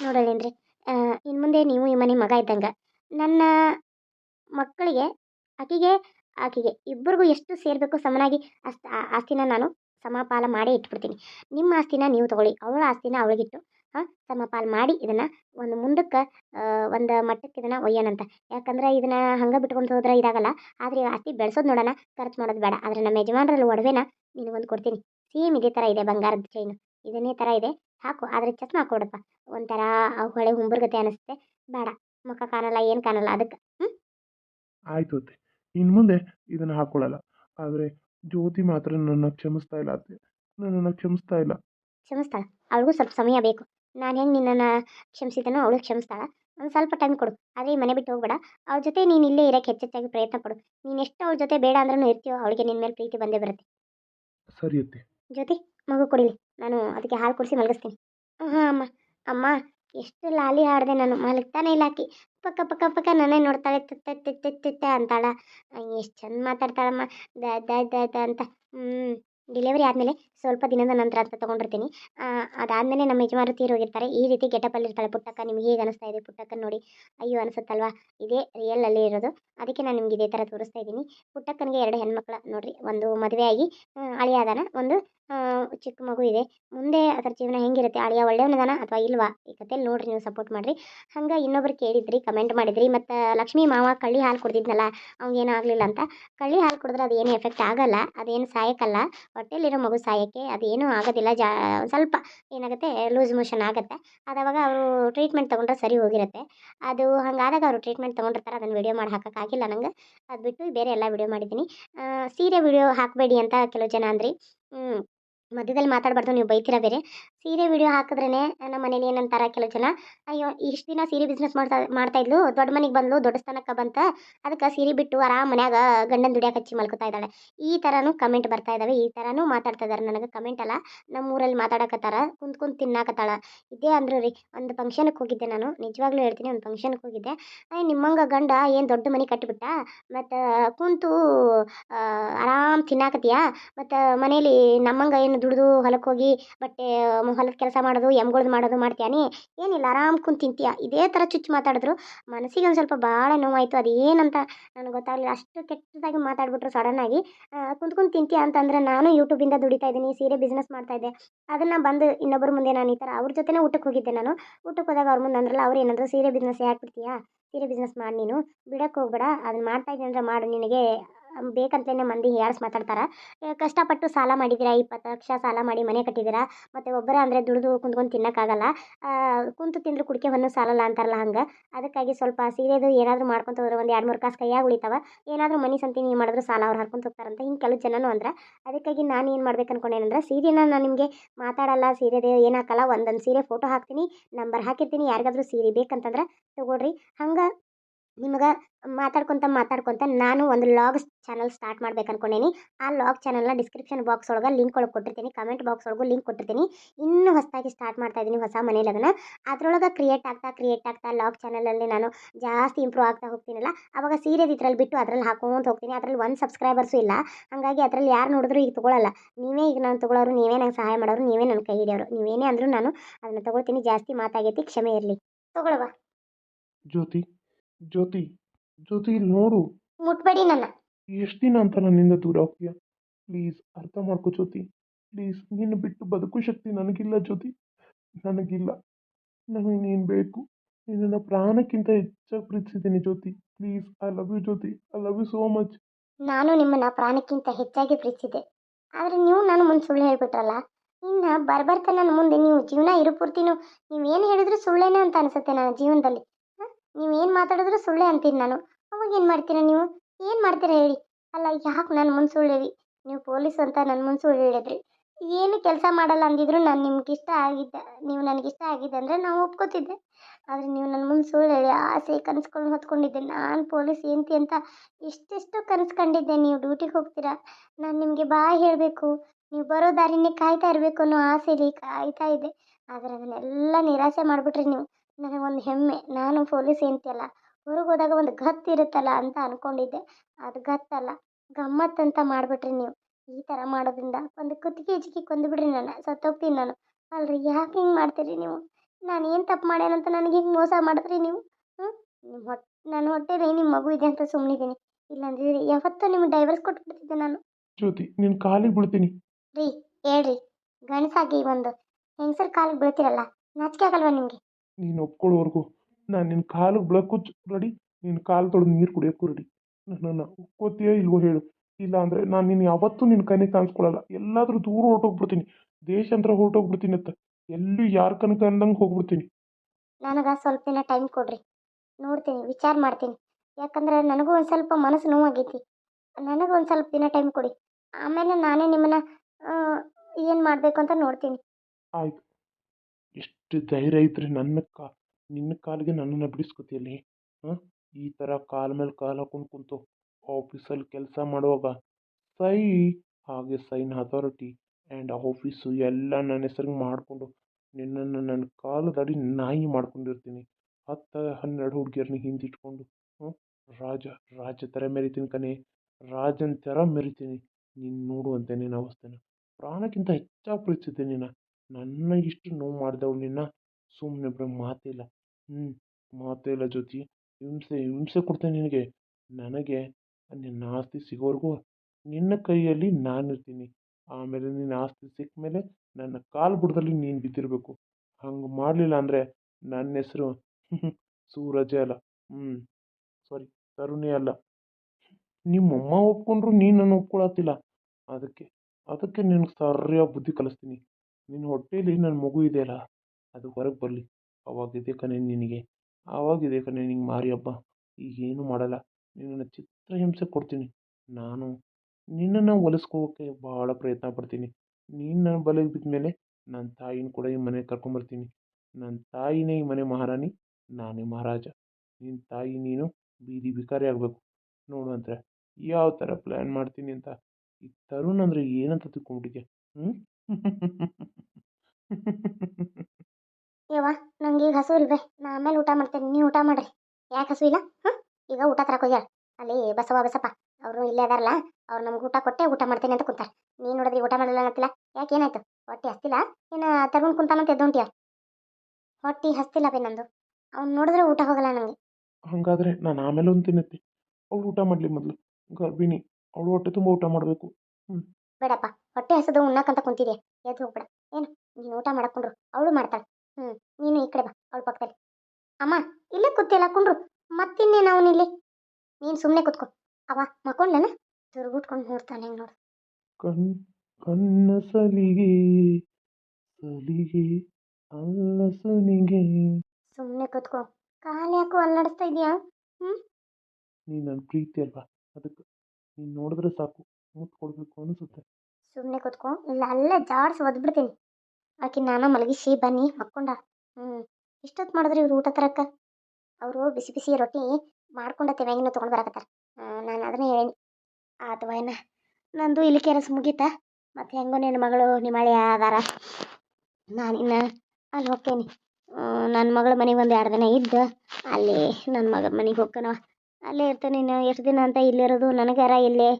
ನೋಡಲೇನ್ರಿ ಇನ್ನು ಮುಂದೆ ನೀವು ಈ ಮನೆ ಮಗ ಇದ್ದಂಗೆ. ನನ್ನ ಮಕ್ಕಳಿಗೆ, ಆಕೆಗೆ, ಆಕಿಗೆ ಇಬ್ಬರಿಗೂ ಎಷ್ಟು ಸೇರಬೇಕು ಸಮನಾಗಿ ಅಷ್ಟು ಆಸ್ತಿನ ನಾನು ಸಮಪಾಲ ಮಾಡೇ ಇಟ್ಬಿಡ್ತೀನಿ. ನಿಮ್ಮ ಆಸ್ತಿನ ನೀವು ತಗೊಳ್ಳಿ. ಅವಳ ಆಸ್ತಿನ ಅವಳಿಗಿಟ್ಟು, ಹಾಂ, ಸಮಪಾಲ ಮಾಡಿ ಇದನ್ನು ಒಂದು ಮುಂದಕ್ಕೆ ಒಂದು ಮಟ್ಟಕ್ಕೆ ಇದನ್ನು ಒಯ್ಯೋಣಂತ ಯಾಕಂದ್ರೆ ಇದನ್ನು ಹಂಗೆ ಬಿಟ್ಕೊಂಡು ಹೋದ್ರೆ ಇದಾಗಲ್ಲ. ಆದರೆ ಆಸ್ತಿ ಬೆಳೆಸೋದು ನೋಡೋಣ, ಖರ್ಚು ಮಾಡೋದು ಬೇಡ. ಆದರೆ ನಮ್ಮ ಯಜಮಾನ್ರಲ್ಲಿ ಒಡವೆನ ನಿನಗೊಂದು ಕೊಡ್ತೀನಿ. ಸೇಮ್ ಇದೇ ಥರ ಇದೆ ಬಂಗಾರದ ಚೈನು ಇದನ್ನೇ ಥರ ಇದೆ. ಹಾಕು ಆದರೆ ಚಸ್ಮಾ ಹಾಕೊಡಪ್ಪ ಒಂಥರ ಹೊಳೆ ಹುಂಬರ್ಗತೆ ಅನಿಸುತ್ತೆ. ಬೇಡ ಮುಖ ಕಾಣಲ್ಲ ಏನು ಕಾಣಲ್ಲ ಅದಕ್ಕೆ ಹ್ಞೂ ಆಯಿತು ಅತ್ತೆ. ಇನ್ನು ಮುಂದೆ ಇದನ್ನು ಹಾಕೊಳ್ಳಲ್ಲ. ಆದರೆ ಜ್ಯೋತಿ ಮಾತ್ರ ನನ್ನ ಕ್ಷಮಿಸ್ತಾ ಇಲ್ಲ ಅತ್ತೆ. ನನ್ನನ್ನು ಕ್ಷಮಿಸ್ತಾ ಇಲ್ಲ. ಕ್ಷಮಿಸ್ತಾಳೆ? ಅವಳಿಗೂ ಸ್ವಲ್ಪ ಸಮಯ ಬೇಕು. ನಾನು ಹೆಂಗೆ ನಿನ್ನನ್ನು ಕ್ಷಮಿಸಿದನೋ ಅವಳು ಕ್ಷಮಿಸ್ತಾಳೆ. ಒಂದು ಸ್ವಲ್ಪ ಟೈಮ್ ಕೊಡು. ಆದರೆ ಈ ಮನೆ ಬಿಟ್ಟು ಹೋಗ್ಬೇಡ. ಅವ್ಳ ಜೊತೆ ನೀನು ಇಲ್ಲೇ ಇರೋಕ್ಕೆ ಹೆಚ್ಚೆಚ್ಚಾಗಿ ಪ್ರಯತ್ನ ಪಡು. ನೀನು ಎಷ್ಟು ಅವ್ಳ ಜೊತೆ ಬೇಡ ಅಂದ್ರೂ ಇರ್ತೀಯೋ ಅವಳಿಗೆ ನಿನ್ನ ಮೇಲೆ ಪ್ರೀತಿ ಬಂದೇ ಬರುತ್ತೆ. ಸರಿ ಅತ್ತೆ. ಜ್ಯೋತಿ? ಮಗು ಕೊಡಿಲಿ. ನಾನು ಅದಕ್ಕೆ ಹಾಲು ಕುಡಿಸಿ ಮಲಗಿಸ್ತೀನಿ. ಹಾಂ ಅಮ್ಮ. ಅಮ್ಮ, ಎಷ್ಟು ಲಾಲಿ ಹಾಡಿದೆ ನಾನು. ಮಲಗ್ತಾನೆ ಇಲ್ಲ ಆಕಿ. ಪಕ್ಕ ಪಕ್ಕ ಪಕ್ಕ ನನ್ನೇ ನೋಡ್ತಾಳೆ. ತಿತ್ತ ಅಂತಾಳ. ಎಷ್ಟು ಚಂದ ಮಾತಾಡ್ತಾಳಮ್ಮ. ದ ದ ದ ದ ಅಂತ. ಹ್ಞೂ ಡಿಲಿವರಿ ಆದಮೇಲೆ ಸ್ವಲ್ಪ ದಿನದ ನಂತರ ಅಂತ ತೊಗೊಂಡಿರ್ತೀನಿ. ಅದಾದಮೇಲೆ ನಮ್ಮ ಯಜಮಾನರು ತೀರೋಗಿರ್ತಾರೆ ಈ ರೀತಿ ಗೆಟಪಲ್ಲಿ ಇರ್ತಾಳೆ ಪುಟ್ಟಕ್ಕ. ನಿಮ್ಗೆ ಹೇಗೆ ಅನಿಸ್ತಾ ಇದೆ ಪುಟ್ಟಕ್ಕನ ನೋಡಿ. ಅಯ್ಯೋ, ಅನಿಸುತ್ತಲ್ವಾ? ಇದೇ ರಿಯಲಲ್ಲಿ ಇರೋದು. ಅದಕ್ಕೆ ನಾನು ನಿಮ್ಗೆ ಇದೇ ಥರ ತೋರಿಸ್ತಾ ಇದ್ದೀನಿ. ಪುಟ್ಟಕ್ಕನಿಗೆ ಎರಡು ಹೆಣ್ಮಕ್ಳು. ನೋಡಿರಿ, ಒಂದು ಮದುವೆ ಆಗಿ ಅಳಿಯಾದಾನ ಒಂದು ಚಿಕ್ಕ ಮಗು ಇದೆ. ಮುಂದೆ ಅದರ ಜೀವನ ಹೆಂಗಿರುತ್ತೆ? ಅಳಿಯ ಒಳ್ಳೆಯವನದಾನ ಅಥವಾ ಇಲ್ವಾ? ಈ ಕಥೆಯಲ್ಲಿ ನೋಡ್ರಿ, ನೀವು ಸಪೋರ್ಟ್ ಮಾಡಿರಿ. ಹಂಗೆ ಇನ್ನೊಬ್ರು ಕೇಳಿದ್ರಿ ಕಮೆಂಟ್ ಮಾಡಿದ್ರಿ. ಮತ್ತು ಲಕ್ಷ್ಮೀ ಮಾವ ಕಳ್ಳಿ ಹಾಲು ಕುಡ್ದಿದ್ನಲ್ಲ ಅವ್ನಿಗೇನು ಆಗಲಿಲ್ಲ ಅಂತ. ಕಳ್ಳಿ ಹಾಲು ಕುಡಿದ್ರೆ ಅದೇನು ಎಫೆಕ್ಟ್ ಆಗಲ್ಲ ಅದೇನು ಸಾಯಕ್ಕಲ್ಲ ಹೊಟ್ಟೆಲಿರೋ ಮಗು ಸಾಯಕ್ಕೆ ಅದೇನೂ ಆಗೋದಿಲ್ಲ. ಜಾ ಸ್ವಲ್ಪ ಏನಾಗುತ್ತೆ ಲೂಸ್ ಮೋಷನ್ ಆಗುತ್ತೆ. ಅದಾವಾಗ ಅವರು ಟ್ರೀಟ್ಮೆಂಟ್ ತೊಗೊಂಡ್ರೆ ಸರಿ ಹೋಗಿರುತ್ತೆ. ಅದು ಹಂಗಾದಾಗ ಅವರು ಟ್ರೀಟ್ಮೆಂಟ್ ತೊಗೊಂಡಿರ್ತಾರೆ, ಅದನ್ನು ವಿಡಿಯೋ ಮಾಡಿ ಹಾಕೋಕ್ಕಾಗಿಲ್ಲ ನಂಗೆ. ಅದು ಬಿಟ್ಟು ಬೇರೆ ಎಲ್ಲ ವಿಡಿಯೋ ಮಾಡಿದ್ದೀನಿ. ಸೀರೆ ವಿಡಿಯೋ ಹಾಕಬೇಡಿ ಅಂತ ಕೆಲವು ಜನ ಅಂದ್ರಿ. ಹ್ಞೂ ಮಧ್ಯದಲ್ಲಿ ಮಾತಾಡಬಾರ್ದು, ನೀವು ಬೈತೀರ ಬೇರೆ? ಸೀರೆ ವಿಡಿಯೋ ಹಾಕಿದ್ರೇ ನಮ್ಮ ಮನೇಲಿ ಏನಂತಾರ ಕೆಲವು ಜನ, ಅಯ್ಯೋ, ಇಷ್ಟು ದಿನ ಸೀರೆ ಬಿಸ್ನೆಸ್ ಮಾಡ್ತಾ ಮಾಡ್ತಾ ಇದ್ಲು, ದೊಡ್ಡ ಮನೆಗೆ ಬಂದ್ಲು, ದೊಡ್ಡ ಸ್ಥಾನಕ್ಕೆ ಬಂತ, ಅದಕ್ಕೆ ಸೀರೆ ಬಿಟ್ಟು ಆರಾಮ ಮನ್ಯಾಗ ಗಂಡನ ದುಡಿಯಾಕ ಹಚ್ಚಿ ಮಲ್ಕೋತಾ ಇದ್ದಾಳೆ. ಈ ಥರನೂ ಕಮೆಂಟ್ ಬರ್ತಾ ಇದ್ದಾವೆ ಈ ಥರನೂ ಮಾತಾಡ್ತಾ ಇದ್ದಾರೆ ನನಗೆ ಕಮೆಂಟ್ ಅಲ್ಲ ನಮ್ಮ ಊರಲ್ಲಿ ಮಾತಾಡಕತ್ತಾರ ಕುಂತ್ಕೊಂಡು ಕುಂತ್ ತಿನ್ನಾಕತ್ತಾಳ. ಇದೇ ಅಂದ್ರು ರೀ, ಒಂದು ಫಂಕ್ಷನ್ಗೆ ಹೋಗಿದ್ದೆ ನಾನು, ನಿಜವಾಗ್ಲೂ ಹೇಳ್ತೀನಿ, ಒಂದು ಫಂಕ್ಷನ್ಗೆ ಹೋಗಿದ್ದೆ. ನಿಮ್ಮಂಗ ಗಂಡ ಏನು ದೊಡ್ಡ ಮನೆ ಕಟ್ಟಿಬಿಟ್ಟ? ಮತ್ತು ಕುಂತು ಆರಾಮ್ ತಿನ್ನಾಕತ್ತೀಯಾ? ಮತ್ತು ಮನೇಲಿ ನಮ್ಮಂಗ ಏನು ದುಡಿದು ಹೊಲಕ್ಕೆ ಹೋಗಿ ಬಟ್ಟೆ ಹೊಲದ ಕೆಲಸ ಮಾಡೋದು, ಎಮ್ಗಳ್ದು ಮಾಡೋದು ಮಾಡ್ತೀಯಾನಿ. ಏನಿಲ್ಲ, ಆರಾಮ್ ಕುಂತು ತಿಂತೀಯ. ಇದೇ ಥರ ಚುಚ್ಚು ಮಾತಾಡಿದ್ರು. ಮನಸ್ಸಿಗೆ ಒಂದು ಸ್ವಲ್ಪ ಭಾಳ ನೋವಾಯಿತು. ಅದು ಏನಂತ ನನಗೆ ಗೊತ್ತಾಗಲಿಲ್ಲ. ಅಷ್ಟು ಕೆಟ್ಟದಾಗಿ ಮಾತಾಡ್ಬಿಟ್ರು ಸಡನ್ನಾಗಿ ಕುಂತ್ ಕುಂತು ತಿಂತೀಯ ಅಂತಂದ್ರೆ ನಾನು ಯೂಟ್ಯೂಬಿಂದ ದುಡಿತಾ ಇದ್ದೀನಿ, ಸೀರೆ ಬಿಸ್ನೆಸ್ ಮಾಡ್ತಾ ಇದ್ದೆ. ಅದನ್ನು ಬಂದು ಇನ್ನೊಬ್ಬರ ಮುಂದೆ ನಾನು ಈ ಥರ ಅವ್ರ ಜೊತೆನೇ ಊಟಕ್ಕೆ ಹೋಗಿದ್ದೆ ನಾನು. ಊಟಕ್ಕೆ ಹೋದಾಗ ಅವ್ರ ಮುಂದೆ ಅಂದ್ರಲ್ಲ, ಅವ್ರು ಏನಂದ್ರು ಸೀರೆ ಬಿಸ್ನೆಸ್ ಯಾಕೆ ಬಿಡ್ತೀಯಾ? ಸೀರೆ ಬಿಸ್ನೆಸ್ ಮಾಡಿ ನೀನು. ಬಿಡಕ್ಕೆ ಹೋಗ್ಬೇಡ. ಅದನ್ನ ಮಾಡ್ತಾ ಇದ್ದೀನಿ ಅಂದ್ರೆ ಮಾಡು. ನಿನಗೆ ಬೇಕಂತಲೇ ಮಂದಿ ಹೇಳ್ಸ್ ಮಾತಾಡ್ತಾರೆ. ಕಷ್ಟಪಟ್ಟು ಸಾಲ ಮಾಡಿದ್ದೀರಾ ಇಪ್ಪತ್ತು ಲಕ್ಷ ಸಾಲ ಮಾಡಿ ಮನೆ ಕಟ್ಟಿದ್ದೀರಾ ಮತ್ತು ಒಬ್ಬರೇ ಅಂದರೆ ದುಡಿದು ಕುಂತ್ಕೊಂಡು ತಿನ್ನೋಕ್ಕಾಗಲ್ಲ. ಕುಂತು ತಿಂದರೂ ಕುಡಿಕೆ ಹೊನ್ನು ಸಾಲಲ್ಲ ಅಂತಾರಲ್ಲ ಹಂಗೆ. ಅದಕ್ಕಾಗಿ ಸ್ವಲ್ಪ ಸೀರೆದು ಏನಾದರೂ ಮಾಡ್ಕೊತ ಹೋದ್ರೆ ಒಂದು ಎರಡು ಮೂರು ಕಾಸು ಕೈಯಾಗ ಉಳಿತಾವ. ಏನಾದರೂ ಮನೆ ಸಂತಿ ನೀವು ಮಾಡಿದ್ರು ಸಾಲ ಅವ್ರು ಹರ್ಕೊಂತ ಹೋಗ್ತಾರಂತ ಹಿಂಗೆ ಕೆಲವು ಜನನೂ ಅಂದ್ರೆ. ಅದಕ್ಕಾಗಿ ನಾನು ಏನು ಮಾಡ್ಬೇಕು ಅನ್ಕೊಂಡೇನಂದ್ರೆ ಸೀರೆನ ನಾನು ನಿಮಗೆ ಮಾತಾಡಲ್ಲ, ಸೀರೆದು ಏನು ಹಾಕಲ್ಲ, ಒಂದೊಂದು ಸೀರೆ ಫೋಟೋ ಹಾಕ್ತೀನಿ, ನಂಬರ್ ಹಾಕಿರ್ತೀನಿ, ಯಾರಿಗಾದ್ರೂ ಸೀರೆ ಬೇಕಂತಂದ್ರೆ ತಗೊಳ್ರಿ. ಹಂಗೆ ನಿಮಗೆ ಮಾತಾಡ್ಕೊತ ಮಾತಾಡ್ಕೊತ ನಾನು ಒಂದು ಲಾಗ್ಸ್ ಚಾನಲ್ ಸ್ಟಾರ್ಟ್ ಮಾಡ್ಬೇಕು ಅನ್ಕೊಂಡೇನಿ. ಆ ಲಾಗ್ ಚಾನಲ್ನ ಡಿಸ್ಕ್ರಿಪ್ಷನ್ ಬಾಕ್ಸ್ ಒಳಗೆ ಲಿಂಕ್ ಒಳಗೆ ಕೊಟ್ಟಿರ್ತೀನಿ. ಕಮೆಂಟ್ ಬಾಕ್ಸ್ ಒಳಗೂ ಲಿಂಕ್ ಕೊಟ್ಟಿರ್ತೀನಿ. ಇನ್ನೂ ಹೊಸದಾಗಿ ಸ್ಟಾರ್ಟ್ ಮಾಡ್ತಾ ಇದ್ದೀನಿ ಹೊಸ ಮನೇಲಿ ಅದನ್ನು. ಅದರೊಳಗೆ ಕ್ರಿಯೇಟ್ ಆಗ್ತಾ ಕ್ರಿಯೇಟ್ ಆಗ್ತಾ ಲಾಗ್ ಚಾನಲಲ್ಲಿ ನಾನು ಜಾಸ್ತಿ ಇಂಪ್ರೂವ್ ಆಗ್ತಾ ಹೋಗ್ತೀನಲ್ಲ, ಅವಾಗ ಸೀರೆ ಇದ್ರಲ್ಲಿ ಬಿಟ್ಟು ಅದ್ರಲ್ಲಿ ಹಾಕೊಂತ ಹೋಗ್ತೀನಿ. ಅದರಲ್ಲಿ ಒಂದು ಸಬ್ಸ್ಕ್ರೈಬರ್ಸು ಇಲ್ಲ. ಹಾಗಾಗಿ ಅದರಲ್ಲಿ ಯಾರು ನೋಡಿದ್ರು ಈಗ ತೊಗೊಳಲ್ಲ. ನೀವೇ ಈಗ ನಾನು ತೊಗೊಳೋರು, ನೀವೇ ನಂಗೆ ಸಹಾಯ ಮಾಡೋರು, ನೀವೇ ನನ್ನ ಕೈ ಹಿಡಿಯೋರು. ನೀವೇನೇ ಅಂದರೂ ನಾನು ಅದನ್ನು ತೊಗೊಳ್ತೀನಿ. ಜಾಸ್ತಿ ಮಾತಾಗೈತಿ, ಕ್ಷಮೆ ಇರಲಿ. ತೊಗೊಳವ ಜ್ಯೋತಿ. ಜ್ಯೋತಿ ಜ್ಯೋತಿ ನೋಡು. ಮುಟ್ಬೇಡಿ ನನ್ನ. ಎಷ್ಟು ದಿನ ಅಂತ ನನ್ನಿಂದ ದೂರ ಹೋಗ್ತೀಯ? ಪ್ಲೀಸ್ ಅರ್ಥ ಮಾಡ್ಕೋ ಜ್ಯೋತಿ. ಪ್ಲೀಸ್ ನಿನ್ನ ಬಿಟ್ಟು ಬದುಕು ಶಕ್ತಿ ನನಗಿಲ್ಲ ಜ್ಯೋತಿ. ನನಗಿಲ್ಲ. ನನಗೆ ನೀನು ಬೇಕು. ನಿನ್ನನ್ನು ಪ್ರಾಣಕ್ಕಿಂತ ಹೆಚ್ಚಾಗಿ ಪ್ರೀತಿಸಿದ್ದೀನಿ Jyothi. Please I love you Jyothi. I love you so much ನಾನು ನಿಮ್ಮನ್ನ ಪ್ರಾಣಕ್ಕಿಂತ ಹೆಚ್ಚಾಗಿ ಪ್ರೀತಿಸಿದೆ ಆದರೆ ನೀವು ನಾನು ಮುಂದೆ ಸುಳ್ಳು ಹೇಳ್ಬಿಟ್ರಲ್ಲ? ಇನ್ನು ಬರ್ಬರ್ತಾ ನನ್ನ ಮುಂದೆ ನೀವು ಜೀವನ ಇರು ಪೂರ್ತಿನೂ ಏನು ಹೇಳಿದ್ರು ಸುಳ್ಳೇನೆ ಅಂತ ಅನಿಸುತ್ತೆ ನನ್ನ ಜೀವನದಲ್ಲಿ. ನೀವೇನು ಮಾತಾಡಿದ್ರು ಸುಳ್ಳೇ ಅಂತೀನಿ ನಾನು. ಅವಾಗ ಏನು ಮಾಡ್ತೀರಾ ನೀವು? ಏನು ಮಾಡ್ತೀರಾ ಹೇಳಿ? ಅಲ್ಲ, ಯಾಕೆ ನನ್ನ ಮುಂದೆ ಸುಳ್ಳು ಹೇಳಿ ನೀವು ಪೊಲೀಸ್ ಅಂತ ನನ್ನ ಮುಂದೆ ಸುಳ್ಳು ಹೇಳಿದ್ರಿ. ಏನು ಕೆಲಸ ಮಾಡಲ್ಲ ಅಂದಿದ್ರು ನಾನು ನಿಮ್ಗೆ ಇಷ್ಟ ಆಗಿದ್ದೆ, ನೀವು ನನಗೆ ಇಷ್ಟ ಆಗಿದ್ದೆ ಅಂದರೆ ನಾವು ಒಪ್ಕೋತಿದ್ದೆ. ಆದರೆ ನೀವು ನನ್ನ ಮುಂದೆ ಸುಳ್ಳು ಹೇಳಿ ಆಸೆ ಕನ್ಸ್ಕೊಂಡು ಹೊತ್ಕೊಂಡಿದ್ದೆ. ನಾನು ಪೊಲೀಸ್ ಏಂತಿ ಅಂತ ಎಷ್ಟೆಷ್ಟು ಕನ್ಸ್ಕೊಂಡಿದ್ದೆ ಕಂಡಿದ್ದೆ. ನೀವು ಡ್ಯೂಟಿಗೆ ಹೋಗ್ತೀರಾ? ನಾನು ನಿಮಗೆ ಬಾಯ್ ಹೇಳಬೇಕು. ನೀವು ಬರೋ ದಾರಿನೇ ಕಾಯ್ತಾ ಇರಬೇಕು ಅನ್ನೋ ಆಸೆಲಿ ಕಾಯ್ತಾ ಇದ್ದೆ. ಆದರೆ ಅದನ್ನೆಲ್ಲ ನಿರಾಸೆ ಮಾಡಿಬಿಟ್ರಿ ನೀವು. ನನಗೊಂದು ಹೆಮ್ಮೆ. ನಾನು ಪೊಲೀಸ್ ಹೆಂಡ್ತಿ ಅಲ್ಲ. ಹೊರಗೆ ಹೋದಾಗ ಒಂದು ಗತ್ತು ಇರುತ್ತಲ್ಲ ಅಂತ ಅಂದ್ಕೊಂಡಿದ್ದೆ ಅದು ಗತ್ತಲ್ಲ ಗಮ್ಮತ್ತು ಅಂತ ಮಾಡಿಬಿಟ್ರಿ ನೀವು. ಈ ಥರ ಮಾಡೋದ್ರಿಂದ ಒಂದು ಕುತ್ತಿಗೆ ಹಿಚ್ಕಿ ಕೊಂದುಬಿಡ್ರಿ ನಾನು ಸತ್ತೋಗ್ತೀನಿ ನಾನು. ಅಲ್ರಿ ಯಾಕೆ ಹಿಂಗೆ ಮಾಡ್ತೀರಿ ನೀವು? ನಾನು ಏನು ತಪ್ಪು ಮಾಡ್ಯಾನಂತ ನನಗೆ ಹಿಂಗೆ ಮೋಸ ಮಾಡಿದ್ರಿ ನೀವು? ಹ್ಞೂ ನಿಮ್ಮ ಹೊಟ್ಟೆ ನನ್ನ ಹೊಟ್ಟೆಲಿ ನಿಮ್ಮ ಮಗು ಇದೆ ಅಂತ ಸುಮ್ಮನಿದ್ದೀನಿ ಇಲ್ಲಾಂದ್ರೆ ಯಾವತ್ತೂ ನಿಮ್ಗೆ ಡೈವರ್ಸ್ ಕೊಟ್ಬಿಡ್ತಿದ್ದೆ ನಾನು. ಜ್ಯೋತಿ ನಿನ್ನ ಕಾಲಿಗೆ ಬಿಡ್ತೀನಿ ರೀ ಹೇಳ್ರಿ. ಗಣಸಾಗಿ ಒಂದು ಹೆಂಗಸರ ಕಾಲಿಗೆ ಬೀಳ್ತಿರಲ್ಲ. ನಾಚಿಕೆ ಆಗಲ್ವಾ ನಿಮಗೆ? ನೀನು ಒಪ್ಕೊಳ್ಳೋವರೆಗೂ. ನಾನು ನಿನ್ನ ಕಾಲಿಗೆ ಬೀಳಕ್ಕೂ ರೆಡಿ? ನಿನ್ನ ಕಾಲು ತೊಳೆದು ನೀರು ಕುಡಿಯೋಕ್ಕೂ ರೆಡಿ. ನನ್ನನ್ನು ಒಪ್ಕೋತೀಯೋ ಇಲ್ವೋ ಹೇಳು. ಇಲ್ಲ ಅಂದರೆ ನಾನು ನಿನ್ನ ಯಾವತ್ತೂ ನಿನ್ನ ಕಣ್ಣಿಗೆ ಕಾಣಿಸ್ಕೊಳ್ಳಲ್ಲ ಎಲ್ಲಾದರೂ ದೂರ ಹೊರಟೋಗ್ಬಿಡ್ತೀನಿ. ದೇಶಾಂತರ ಹೊರಟೋಗ್ಬಿಡ್ತೀನಿ ಅಂತ ಎಲ್ಲೂ ಯಾರ ಕನಕ ಅಂದಂಗೆ ಹೋಗ್ಬಿಡ್ತೀನಿ. ನನಗೆ ಸ್ವಲ್ಪ ದಿನ ಟೈಮ್ ಕೊಡ್ರಿ. ನೋಡ್ತೀನಿ ವಿಚಾರ ಮಾಡ್ತೀನಿ. ಯಾಕಂದ್ರೆ ನನಗೂ ಒಂದು ಸ್ವಲ್ಪ ಮನಸ್ಸು ನೋವಾಗೈತಿ. ನನಗೆ ಒಂದು ಸ್ವಲ್ಪ ದಿನ ಟೈಮ್ ಕೊಡಿ. ಆಮೇಲೆ ನಾನೇ ನಿಮ್ಮನ್ನ ಏನು ಮಾಡಬೇಕು ಅಂತ ನೋಡ್ತೀನಿ. ಆಯ್ತು. ಎಷ್ಟು ಧೈರ್ಯ ಇದ್ರೆ ನನ್ನ ಕಾ, ನಿನ್ನ ಕಾಲಿಗೆ ನನ್ನನ್ನು ಬಿಡಿಸ್ಕೊತಿಯಲ್ಲಿ? ಹಾಂ? ಈ ಥರ ಕಾಲ ಮೇಲೆ ಕಾಲು ಹಾಕೊಂಡು ಕುಂತು ಆಫೀಸಲ್ಲಿ ಕೆಲಸ ಮಾಡುವಾಗ ಸೈ, ಹಾಗೆ ಸೈನ್ ಅಥಾರಿಟಿ ಆ್ಯಂಡ್ ಆಫೀಸು ಎಲ್ಲ ನನ್ನ ಹೆಸರಿಗೆ ಮಾಡಿಕೊಂಡು ನಿನ್ನನ್ನು ನನ್ನ ಕಾಲದಡಿ ನಾಯಿ ಮಾಡ್ಕೊಂಡಿರ್ತೀನಿ. ಹತ್ತು, ಹನ್ನೆರಡು ಹುಡುಗಿಯರನ್ನ ಹಿಂದಿಟ್ಕೊಂಡು ಹ್ಞೂ ರಾಜ ರಾಜ ಥರ ಮೆರಿತೀನಿ ಕಣೆ. ರಾಜನ ಥರ ಮೆರಿತೀನಿ. ನೀನು ನೋಡುವಂತೆ ನಿನ್ನ ಅವಸ್ಥೆನ. ಪ್ರಾಣಕ್ಕಿಂತ ಹೆಚ್ಚಾಗಿ ಪ್ರೀತಿಸಿದ್ದೆ ನಿನ್ನ. ನನ್ನ ಇಷ್ಟು ನೋವು ಮಾಡಿದವ್ಳು ನಿನ್ನ? ಸುಮ್ಮನೆ ಬಿಡು ಮಾತೇ ಇಲ್ಲ. ಹ್ಞೂ ಮಾತೇ ಇಲ್ಲ ಜ್ಯೋತಿ. ಹಿಂಸೆ ಹಿಂಸೆ ಕೊಡ್ತೇನೆ ನಿನಗೆ. ನನಗೆ ನಿನ್ನ ಆಸ್ತಿ ಸಿಗೋವರೆಗೂ ನಿನ್ನ ಕೈಯಲ್ಲಿ ನಾನಿರ್ತೀನಿ ಆಮೇಲೆ ನಿನ್ನ ಆಸ್ತಿ ಸಿಕ್ಕ ಮೇಲೆ ನನ್ನ ಕಾಲು ಬುಡದಲ್ಲಿ ನೀನು ಬಿದ್ದಿರಬೇಕು. ಹಂಗೆ ಮಾಡಲಿಲ್ಲ ಅಂದರೆ ನನ್ನ ಹೆಸರು *laughs* ಸೂರಜೇ ಅಲ್ಲ. ಹ್ಞೂ ಸಾರಿ ತರುಣೇ ಅಲ್ಲ. ನಿಮ್ಮಮ್ಮ ಒಪ್ಕೊಂಡ್ರು ನೀನು ನಾನು ಒಪ್ಕೊಳತ್ತಿಲ್ಲ. ಅದಕ್ಕೆ ಅದಕ್ಕೆ ನಿನಗೆ ಸರಿಯಾಗಿ ಬುದ್ಧಿ ಕಲಿಸ್ತೀನಿ. ನಿನ್ನ ಹೊಟ್ಟೆಯಲ್ಲಿ ನನ್ನ ಮಗು ಇದೆಯಲ್ಲ, ಅದು ಹೊರಗೆ ಬರಲಿ. ಅವಾಗಿದೆ ಕಣೆ ನಿನಗೆ. ಆವಾಗಿದೆ ಕಣೆ ನಿನಗೆ ಮಾರಿ ಹಬ್ಬ. ಈಗೇನು ಮಾಡಲ್ಲ. ನಿನ್ನನ್ನು ಚಿತ್ರಹಿಂಸೆ ಕೊಡ್ತೀನಿ. ನಾನು ನಿನ್ನನ್ನು ಒಲಿಸ್ಕೋಕ್ಕೆ ಭಾಳ ಪ್ರಯತ್ನ ಪಡ್ತೀನಿ. ನೀನು ನನ್ನ ಬಲೆಗೆ ಬಿದ್ದ ಮೇಲೆ ನನ್ನ ತಾಯಿನ ಕೂಡ ಈ ಮನೆಗೆ ಕರ್ಕೊಂಬರ್ತೀನಿ ನನ್ನ ತಾಯಿನೇ ಈ ಮನೆ ಮಹಾರಾಣಿ, ನಾನೇ ಮಹಾರಾಜ. ನಿನ್ನ ತಾಯಿ ನೀನು ಬೀದಿ ಭಿಕಾರಿ ಆಗಬೇಕು. ನೋಡು ಅಂದರೆ, ಯಾವ ಥರ ಪ್ಲ್ಯಾನ್ ಮಾಡ್ತೀನಿ ಅಂತ. ಈ ತರುಣ್ ಅಂದರೆ ಏನಂತ ತಿಳ್ಕೊಂಬಿಟ್ಟಿದ್ಯಾ ಹ್ಞೂ ಯವ್ವ ನಂಗೆ ಈಗ ಹಸು ಇಲ್ವೇ? ನಾ ಆಮೇಲೆ ಊಟ ಮಾಡ್ತೇನೆ. ನೀವು ಊಟ ಮಾಡ್ರಿ. ಯಾಕೆ ಹಸು ಇಲ್ಲ? ಹಾಂ? ಈಗ ಊಟ ತರಕ ಹೋಗ್ಯಾಳ. ಅಲ್ಲಿ ಬಸವ ಬಸಪ್ಪ ಅವರು ಇಲ್ಲೇ ಅದಾರಲ್ಲ ಅವ್ರು ನಮ್ಗೆ ಊಟ ಕೊಟ್ಟೆ ಊಟ ಮಾಡ್ತೇನೆ ಅಂತ ಕುಂತಾರೆ. ನೀನು ನೋಡಿದ್ರಿ ಊಟ ಮಾಡಲ್ಲ ಅನ್ನತ್ತಿಲ್ಲ ಯಾಕೆ ಏನಾಯ್ತು? ಹೊಟ್ಟೆ ಹಸ್ತಿಲ್ಲ? ಏನು ತಗೊಂಡು ಕುಂತಾನಂತ ಎದ್ದೊಂಟಿಯ? ಹೊಟ್ಟೆ ಹಸ್ತಿಲ್ಲ ಬೇ ನಂದು. ಅವ್ನು ನೋಡಿದ್ರೆ ಊಟ ಹೋಗಲ್ಲ ನನಗೆ ಹಂಗಾದ್ರೆ ನಾನು ಆಮೇಲೆ ಒಂದು ತಿನ್ನತ್ತೆ. ಅವಳು ಊಟ ಮಾಡಲಿ ಮೊದಲು. ಗರ್ಭಿಣಿ. ಅವಳು ಹೊಟ್ಟೆ ತುಂಬ ಊಟ ಮಾಡಬೇಕು. ಬೇಡಪ್ಪ. ಹೊಟ್ಟೆ ಹಸದು ಉಣ್ಣಕ್ಕಂತ ಕುಂತಿದ್ಯಾ ಎದ್ದು ಹೋಗ್ಬೇಡ. ಏನು? ನೀನು ಊಟ ಮಾಡಕ್ಕೊಂಡ್ರು ಅವಳು ಮಾಡ್ತಾಳೆ. ಹ್ಞೂ ನೀನು ಈ ಕಡೆ ಬಾ ಅವಳು ಪಕ್ಕದಲ್ಲಿ. ಅಮ್ಮ ಇಲ್ಲೇ ಕೂತಿಯಲ್ಲ ಕುಂಡ್ರು. ಮತ್ತಿನ್ನೇನು ಅವನು ಇಲ್ಲಿ ನೀನು ಸುಮ್ಮನೆ ಕೂತ್ಕೊ. ಅವ ಮಕ್ಕೊಂಡ್ಲೇನ? ತಿರುಗುಟ್ಕೊಂಡು ನೋಡ್ತಾನೆ ಹೆಂಗೆ ನೋಡು. ಕಣ್ ಕಣ್ಣ ಸಲಿಗೆ ಸಲಿಗೆ ಅಲ್ಲ ಸಲಿಗೆ ಸುಮ್ಮನೆ ಕೂತ್ಕೊ. ಕಾಲು ಯಾಕೋ ಅಲ್ಲಾಡಿಸ್ತಾ ಇದೆಯಾ? ನೀ ನನ್ನ ಪ್ರೀತಿ ಅಲ್ವಾ? ಅದಕ್ಕೆ ನೀನು ನೋಡಿದ್ರೆ ಸಾಕು. ಮುತ್ತು ಕೊಡಬೇಕು ಅನಿಸುತ್ತೆ. ಸುಮ್ಮನೆ ಕೂತ್ಕೊ. ಇಲ್ಲ, ಅಲ್ಲೇ ಜಾಡ್ಸಿ ಒದ್ಬಿಡ್ತೀನಿ. ಆಕಿ ನಾನು ಮಲಗಿಸಿ, ಬನ್ನಿ, ಮಕ್ಕೊಂಡ. ಹ್ಞೂ ಇಷ್ಟೊತ್ತು ಮಾಡಿದ್ರಿ ಇವ್ರು ಊಟ ತರಕ್ಕ ಅವರು ಬಿಸಿ ಬಿಸಿ ರೊಟ್ಟಿ ಮಾಡ್ಕೊಂಡ ತೆವೆಂಗಿನ ತೊಗೊಂಡು ಬರಕತ್ತಾರ. ನಾನು ಅದನ್ನೇ ಹೇಳೀನಿ. ಆತು ಏನ ನಂದು ಇಲ್ಲಿ ಕೆಲಸ ಮುಗೀತ. ಮತ್ತು ಹೆಂಗೋ ನಿನ್ನ ಮಗಳು ನಿಮ್ಮ ಹಳೆ ಅದಾರ. ನಾನಿನ್ನ ಅಲ್ಲಿ ಹೋಗ್ತೇನೆ. ನನ್ನ ಮಗಳ ಮನೆಗೆ ಒಂದು ಎರಡು ದಿನ ಇದ್ದು. ಅಲ್ಲಿ ನನ್ನ ಮಗ ಮನೆಗೆ ಹೋಗ್ತಾನ ಅಲ್ಲೇ ಇರ್ತಾನೆ ಇನ್ನು ಎಷ್ಟು ದಿನ ಅಂತ ಇಲ್ಲಿರೋದು. ನನಗಾರ ಇಲ್ಲೇ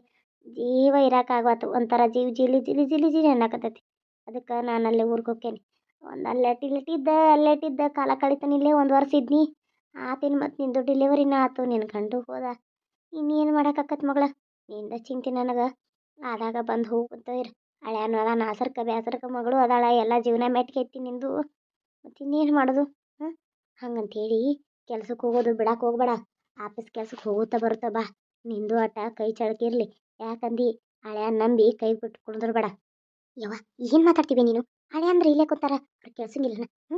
ಜೀವ ಇರೋಕ್ಕಾಗತ್ತು ಒಂಥರ ಜೀವ ಜಿಲಿ ಜಿಲಿ ಜಿಲಿ ಜಿಲಿ ಅನ್ನಕತ್ತೈತಿ. ಅದಕ್ಕೆ ನಾನು ಅಲ್ಲೇ ಊರಿಗೆ ಹೋಕ್ಕೇನಿ. ಒಂದು ಅಲ್ಲೇ ಇಲ್ಲಿಟ್ಟಿದ್ದ ಅಲ್ಲೇ ಇಟ್ಟಿದ್ದ ಕಾಲ ಕಳಿತಾನೆ ಇಲ್ಲೇ ಒಂದು ವರ್ಷ ಇದ್ನಿ. ಆತಿನ ಮತ್ತು ನಿಂದು ಡೆಲಿವರಿನ ಆತು ನಿನ್ನ ಗಂಡು ಹೋದ. ಇನ್ನೇನು ಮಾಡೋಕ್ಕಾಕತ್ ಮಗಳ? ನಿಂದ ಚಿಂತೆ ನನಗೆ. ಆದಾಗ ಬಂದು ಹೋಗ್ಬಿಡ್ತ ಇರು. ಹಳ್ಯಾನು ಅದ ನಾಸರ್ಕ ಬ್ಯಾಸರ್ಕ ಮಗಳು ಅದಾಳ. ಎಲ್ಲ ಜೀವನ ಮೆಟ್ಕೈತಿ ನಿಂದು. ಮತ್ತು ಇನ್ನೇನು ಮಾಡೋದು? ಹಾಂ ಹಂಗಂತೇಳಿ ಕೆಲ್ಸಕ್ಕೆ ಹೋಗೋದು ಬಿಡಕ್ಕೆ ಹೋಗ್ಬೇಡ. ಆಫೀಸ್ ಕೆಲ್ಸಕ್ಕೆ ಹೋಗುತ್ತಾ ಬರುತ್ತಾ ಬಾ. ನಿಂದು ಆಟ ಕೈ ಚಳಕಿರ್ಲಿ. ಯಾಕಂದು ಹಳೆಯನ್ ನಂಬಿ ಕೈ ಬಿಟ್ಟು ಕುಡಿದ್ರು ಬೇಡ. ಯವ್ವ, ಏನು ಮಾತಾಡ್ತೀವಿ ನೀನು? ಹಳೆ ಅಂದ್ರೆ ಇಲ್ಲೇ ಕೂತಾರ. ಅವ್ರು ಕೇಳ್ಸಂಗಿಲ್ಲ ಹ್ಞೂ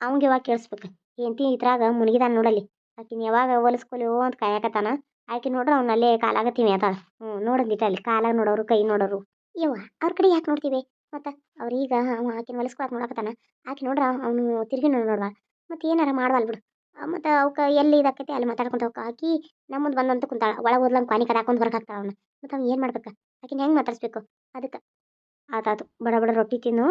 ಅವಂಗೆ ಯಾವಾಗ ಕೇಳಿಸ್ಬೇಕು. ಹೆಂಡತಿ ಇದ್ರಾಗ ಮುನಿಗಿದಾನ ನೋಡಲ್ಲಿ. ಆಕಿನ ಯಾವಾಗ ಹೊಲಿಸ್ಕೊಲಿವೋ ಅಂತ ಕಾಯಕತ್ತಾನ. ಆಕೆ ನೋಡ್ರೆ ಅವ್ನ ಅಲ್ಲೇ ಕಾಲಾಗತ್ತೀವಿ ಅದ ಹ್ಞೂ ನೋಡಂಗಿಟ್ಟ ಅಲ್ಲಿ ಕಾಲಾಗ ನೋಡೋರು, ಕೈ ನೋಡೋರು. ಯವ್ವ, ಅವ್ರ ಕಡೆ ಯಾಕೆ ನೋಡ್ತೀವಿ? ಮತ್ತು ಅವ್ರೀಗ ಅವ ಆಕಿನ ಹೊಲಿಸ್ಕೊಳಕ್ಕೆ ನೋಡಕತ್ತಾನ. ಆಕೆ ನೋಡ್ರ ಅವನು ತಿರುಗಿ ನೋಡ್ದ ಮತ್ತು ಏನಾರ ಮಾಡ್ವಲ್ ಬಿಡು. ಮತ್ತು ಅವಕ್ಕೆ ಎಲ್ಲಿ ಇದಾಕೈತಿ, ಅಲ್ಲಿ ಮಾತಾಡ್ಕೊಂತ ಹೋಗಿ ಆಕಿ ನಮ್ಮ ಮುಂದೆ ಬಂದಂತ ಕುಂತಾಳ. ಒಳಗೆ ಓದ್ಲಂಗೆ ಪಾನಿ ಕದ ಹಾಕೊಂಡು ಹೊರಗೆ ಹಾಕ್ತಾಳ ಅವನು. ಮತ್ತು ಅವ್ನು ಏನು ಮಾಡ್ಬೇಕು? ಆಕಿನ ಹೆಂಗೆ ಮಾತಾಡಿಸ್ಬೇಕು? ಅದಕ್ಕೆ. ಆತಾತು ಬಡ ಬಡ ರೊಟ್ಟಿ ತಿನ್ನು.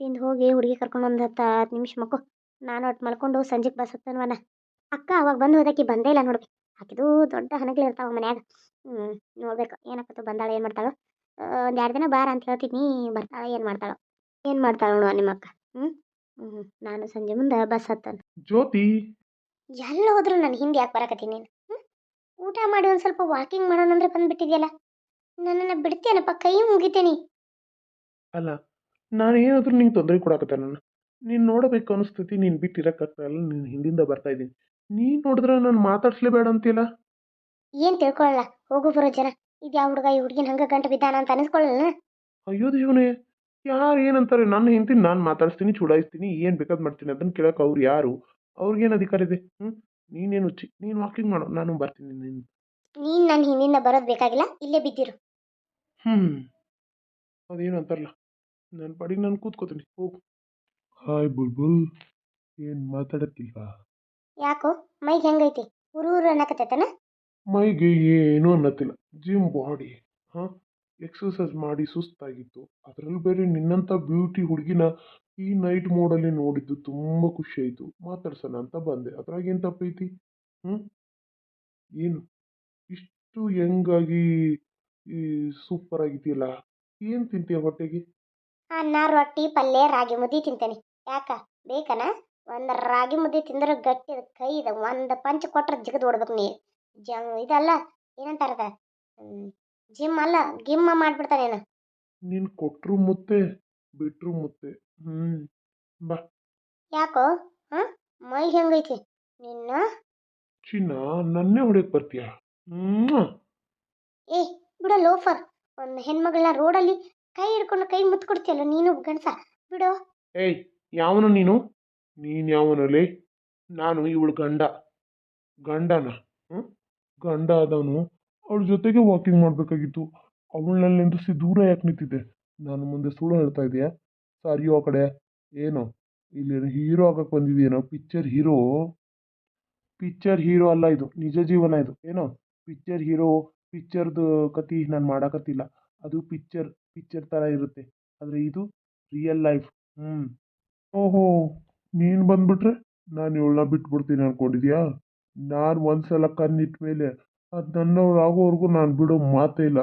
ತಿಂದು ಹೋಗಿ ಹುಡುಗಿ ಕರ್ಕೊಂಡು ಒಂದು ಹತ್ತು ಹತ್ತು ನಿಮಿಷ ಮಕ್ಕು. ನಾನು ಒಟ್ಟು ಮಲ್ಕೊಂಡು ಸಂಜೆಗೆ ಬಸ್ ಹತ್ತನ್ವನ ಅಕ್ಕ ಅವಾಗ ಬಂದು ಹೋದಕ್ಕೆ ಬಂದೇ ಇಲ್ಲ ನೋಡಿ ಆಕಿದು ದೊಡ್ಡ ಹಣಗಳು ಇರ್ತಾವ ಮನ್ಯಾಗ. ಹ್ಞೂ ನೋಡ್ಬೇಕು. ಏನಾಕತ್ತು ಬಂದಾಳ, ಏನು ಮಾಡ್ತಾಳೋ? ಒಂದು ಎರಡು ದಿನ ಬಾರ ಅಂತ ಹೇಳ್ತೀನಿ ಬರ್ತಾಳ, ಏನು ಮಾಡ್ತಾಳೋ? ಏನು ಮಾಡ್ತಾಳ ನಿಮ್ಮ ಅಕ್ಕ ಹ್ಞೂ ಹ್ಞೂ ನಾನು ಸಂಜೆ ಮುಂದೆ ಬಸ್ ಹತ್ತನು. ಜ್ಯೋತಿ! ಎಲ್ಲ ಹೋದ್ರು ನಾನು ಹಿಂದೆ ಯಾಕೆ ಬರಕತ್ತೀನಿ ನೀನು? ಊಟ ಮಾಡಿ ಒಂದು ಸ್ವಲ್ಪ ವಾಕಿಂಗ್ ಮಾಡೋಣ ಅಂದ್ರೆ ಬಂದ್ಬಿಟ್ಟಿದ್ಯಲ್ಲ? ನನ್ನನ್ನು ಬಿಡ್ತೀಯನಪ್ಪ ಕೈ ಮುಗಿತೀನಿ. ಅಲ್ಲ ನಾನು ಏನಾದರೂ ನಿಂಗೆ ತೊಂದರೆ ಕೊಡಕತ್ತೆ ನಾನು? ನೀನು ನೋಡಬೇಕು ಅನಿಸ್ತೈತಿ ನೀನು ಬಿಟ್ಟು ಇರೋಕ್ಕಾಗ್ತಾಯಿಲ್ಲ ನೀನು ಹಿಂದಿಂದ ಬರ್ತಾ ಇದ್ದೀನಿ. ನೀನು ನೋಡಿದ್ರೆ ನಾನು ಮಾತಾಡ್ಸ್ಲೇಬೇಡ ಅಂತಿಲ್ಲ ಏನು ತಿಳ್ಕೊಳ್ಳಲ್ಲ ಹೋಗು ಬರೋ ಜನ. ಇದು ಯಾವ ಹುಡುಗ ಈ ಹುಡುಗಿನ ಹಂಗೆ ಗಂಟು ಬಿದ್ದಾನ ಅಂತ ಅನಿಸ್ಕೊಳ್ಳಲ್ಲ ಅಯ್ಯೋ ದೇವನೇ ಯಾರು ಏನಂತಾರೆ ನನ್ನ ಹೆಂಡ್ತಿನ ನಾನು ಮಾತಾಡಿಸ್ತೀನಿ ಚುಡಾಯಿಸ್ತೀನಿ ಏನು ಬೇಕಾದ್ ಮಾಡ್ತೀನಿ? ಅದನ್ನು ಕೇಳೋಕೆ ಅವ್ರು ಯಾರು? ಅವ್ರಿಗೇನು ಅಧಿಕಾರ ಇದೆ? ಹ್ಞೂ ನೀನೇನು ಹುಚ್ಚಿ ನೀನು ವಾಕಿಂಗ್ ಮಾಡು ನಾನು ಬರ್ತೀನಿ ನಿನ್ನ ನೀನು ನನ್ನ ಹಿಂದಿಂದ ಬರೋದು ಬೇಕಾಗಿಲ್ಲ ಇಲ್ಲೇ ಬಿದ್ದಿರು. ಹ್ಞೂ ಅದೇನು ಅಂತಾರಲ್ಲ ನನ್ನ ಪಾಡಿಗೆ ನಾನು ಕೂತ್ಕೋತೀನಿ ಹೋಗು. ಹಾಯ್ ಬುಲ್ಬುಲ್ ಏನು ಮಾತಾಡಕ್ಕಿಲ್ವಾ ಯಾಕೋ ಮೈಗೆ ಹೆಂಗೈತಿ? ಊರು ಉರು ಅನ್ನಕತ್ತೈತನ? ಮೈಗೆ ಏನೂ ಅನ್ನತ್ತಿಲ್ಲ ಜಿಮ್ ಬಾಡಿ ಹಾಂ? ಎಕ್ಸಸೈಸ್ ಮಾಡಿ ಸುಸ್ತಾಗಿತ್ತು. ಅದರಲ್ಲಿ ಬೇರೆ ನಿನ್ನಂಥ ಬ್ಯೂಟಿ ಹುಡುಗಿನ ಈ ನೈಟ್ ಮೋಡಲ್ಲಿ ನೋಡಿದ್ದು ತುಂಬ ಖುಷಿ ಆಯಿತು. ಮಾತಾಡ್ಸೋಣ ಅಂತ ಬಂದೆ. ಅದ್ರಾಗ ಏನು ತಪ್ಪೈತಿ? ಹ್ಞೂ ಏನು? ಇಷ್ಟು ಹೆಂಗಾಗಿ ಈ ಸೂಪರ್ ಆಗಿದೆಯಲ್ಲ ಏನು ತಿಂತೀಯ ಹೊಟ್ಟೆಗೆ? ಅನ್ನ ರೊಟ್ಟಿ ಪಲ್ಯ ರಾಗಿ ಮುದ್ದೆ ತಿಂತೇನೆ. ಯಾಕ? ಬೇಕನ? ಒಂದು ರಾಗಿ ಮುದ್ದೆ ತಿಂದ್ರೆ ಗಟ್ಟಿ ಕೈ ಇದೆ ಒಂದು ಪಂಚ ಕೊಟ್ರೆ ಜಿಗದ್ ಓಡ್ಬೇಕು ನೀ. ಜ ಇದಲ್ಲ ಏನಂತಾರದ ಜಿಮ್ ಅಲ್ಲ ಗಿಮ್ಮ ಮಾಡ್ಬಿಡ್ತಾನೇನು? ನೀನು ಕೊಟ್ಟರು ಮುತ್ತೆ? ಬಿಟ್ಟರು ಮುತ್ತೆ. ಹ್ಮ್ ಬಾ. ಯಾಕೋ? ಹಾಂ? ಮೈ ಹೆಂಗೈತಿ? ನಿನ್ನ? ಚಿನ್ನ ನನ್ನೇ ಹೊಡೆಯಕ್ ಬರ್ತೀಯ? ಹ್ಮ್. ಏ ಬಿಡ ಲೋಫರ್. ಒಂದು ಹೆಣ್ಮಗಳನ್ನ ರೋಡಲ್ಲಿ ಕೈ ಹಿಡ್ಕೊಂಡು ಕೈ ಮುತ್ತು ಕೊಡ್ತೀಯಲ್ಲ ನೀನು ಗಂಡಸ? ಬಿಡು. ಏಯ್ ಯಾವನು ನೀನು? ನೀನು ಯಾವನಲ್ಲಿ? ನಾನು ಇವಳು ಗಂಡ. ಗಂಡನ ಹ್ಞೂ ಗಂಡ ಆದವನು. ಅವಳ ಜೊತೆಗೆ ವಾಕಿಂಗ್ ಮಾಡಬೇಕಾಗಿತ್ತು. ಅವಳಲ್ಲಿ ನಿಂದಿಸಿ ದೂರ ಯಾಕೆ ನಿಂತಿದ್ದೆ? ನಾನು ಮುಂದೆ ಸುಳ್ಳು ಹೇಳ್ತಾ ಇದೆಯಾ ಸರಿಯೋ ಕಡೆ ಏನು? ಇಲ್ಲಿ ಹೀರೋ ಆಗಕ್ಕೆ ಬಂದಿದ್ದೀನೋ ಪಿಕ್ಚರ್ ಹೀರೋ? ಪಿಕ್ಚರ್ ಹೀರೋ ಅಲ್ಲ ಇದು. ನಿಜ ಜೀವನ ಇದು. ಏನೋ? ಪಿಕ್ಚರ್ ಹೀರೋ, ಪಿಕ್ಚರ್ದು ಕತಿ ನಾನು ಮಾಡಕತ್ತಿಲ್ಲ. ಅದು ಪಿಕ್ಚರ್ ಪಿಕ್ಚರ್ ಥರ ಇರುತ್ತೆ. ಆದರೆ ಇದು ರಿಯಲ್ ಲೈಫ್. ಹ್ಞೂ ಓಹೋ, ನೀನು ಬಂದುಬಿಟ್ರೆ ನಾನು ಇವಳನ್ನ ಬಿಟ್ಬಿಡ್ತೀನಿ ಅನ್ಕೊಂಡಿದ್ಯಾ? ನಾನು ಒಂದ್ಸಲ ಕಣ್ಣಿಟ್ಟ ಮೇಲೆ ಅದು ನನ್ನವ್ರು ಆಗೋವರೆಗೂ ನಾನು ಬಿಡೋ ಮಾತೇ ಇಲ್ಲ.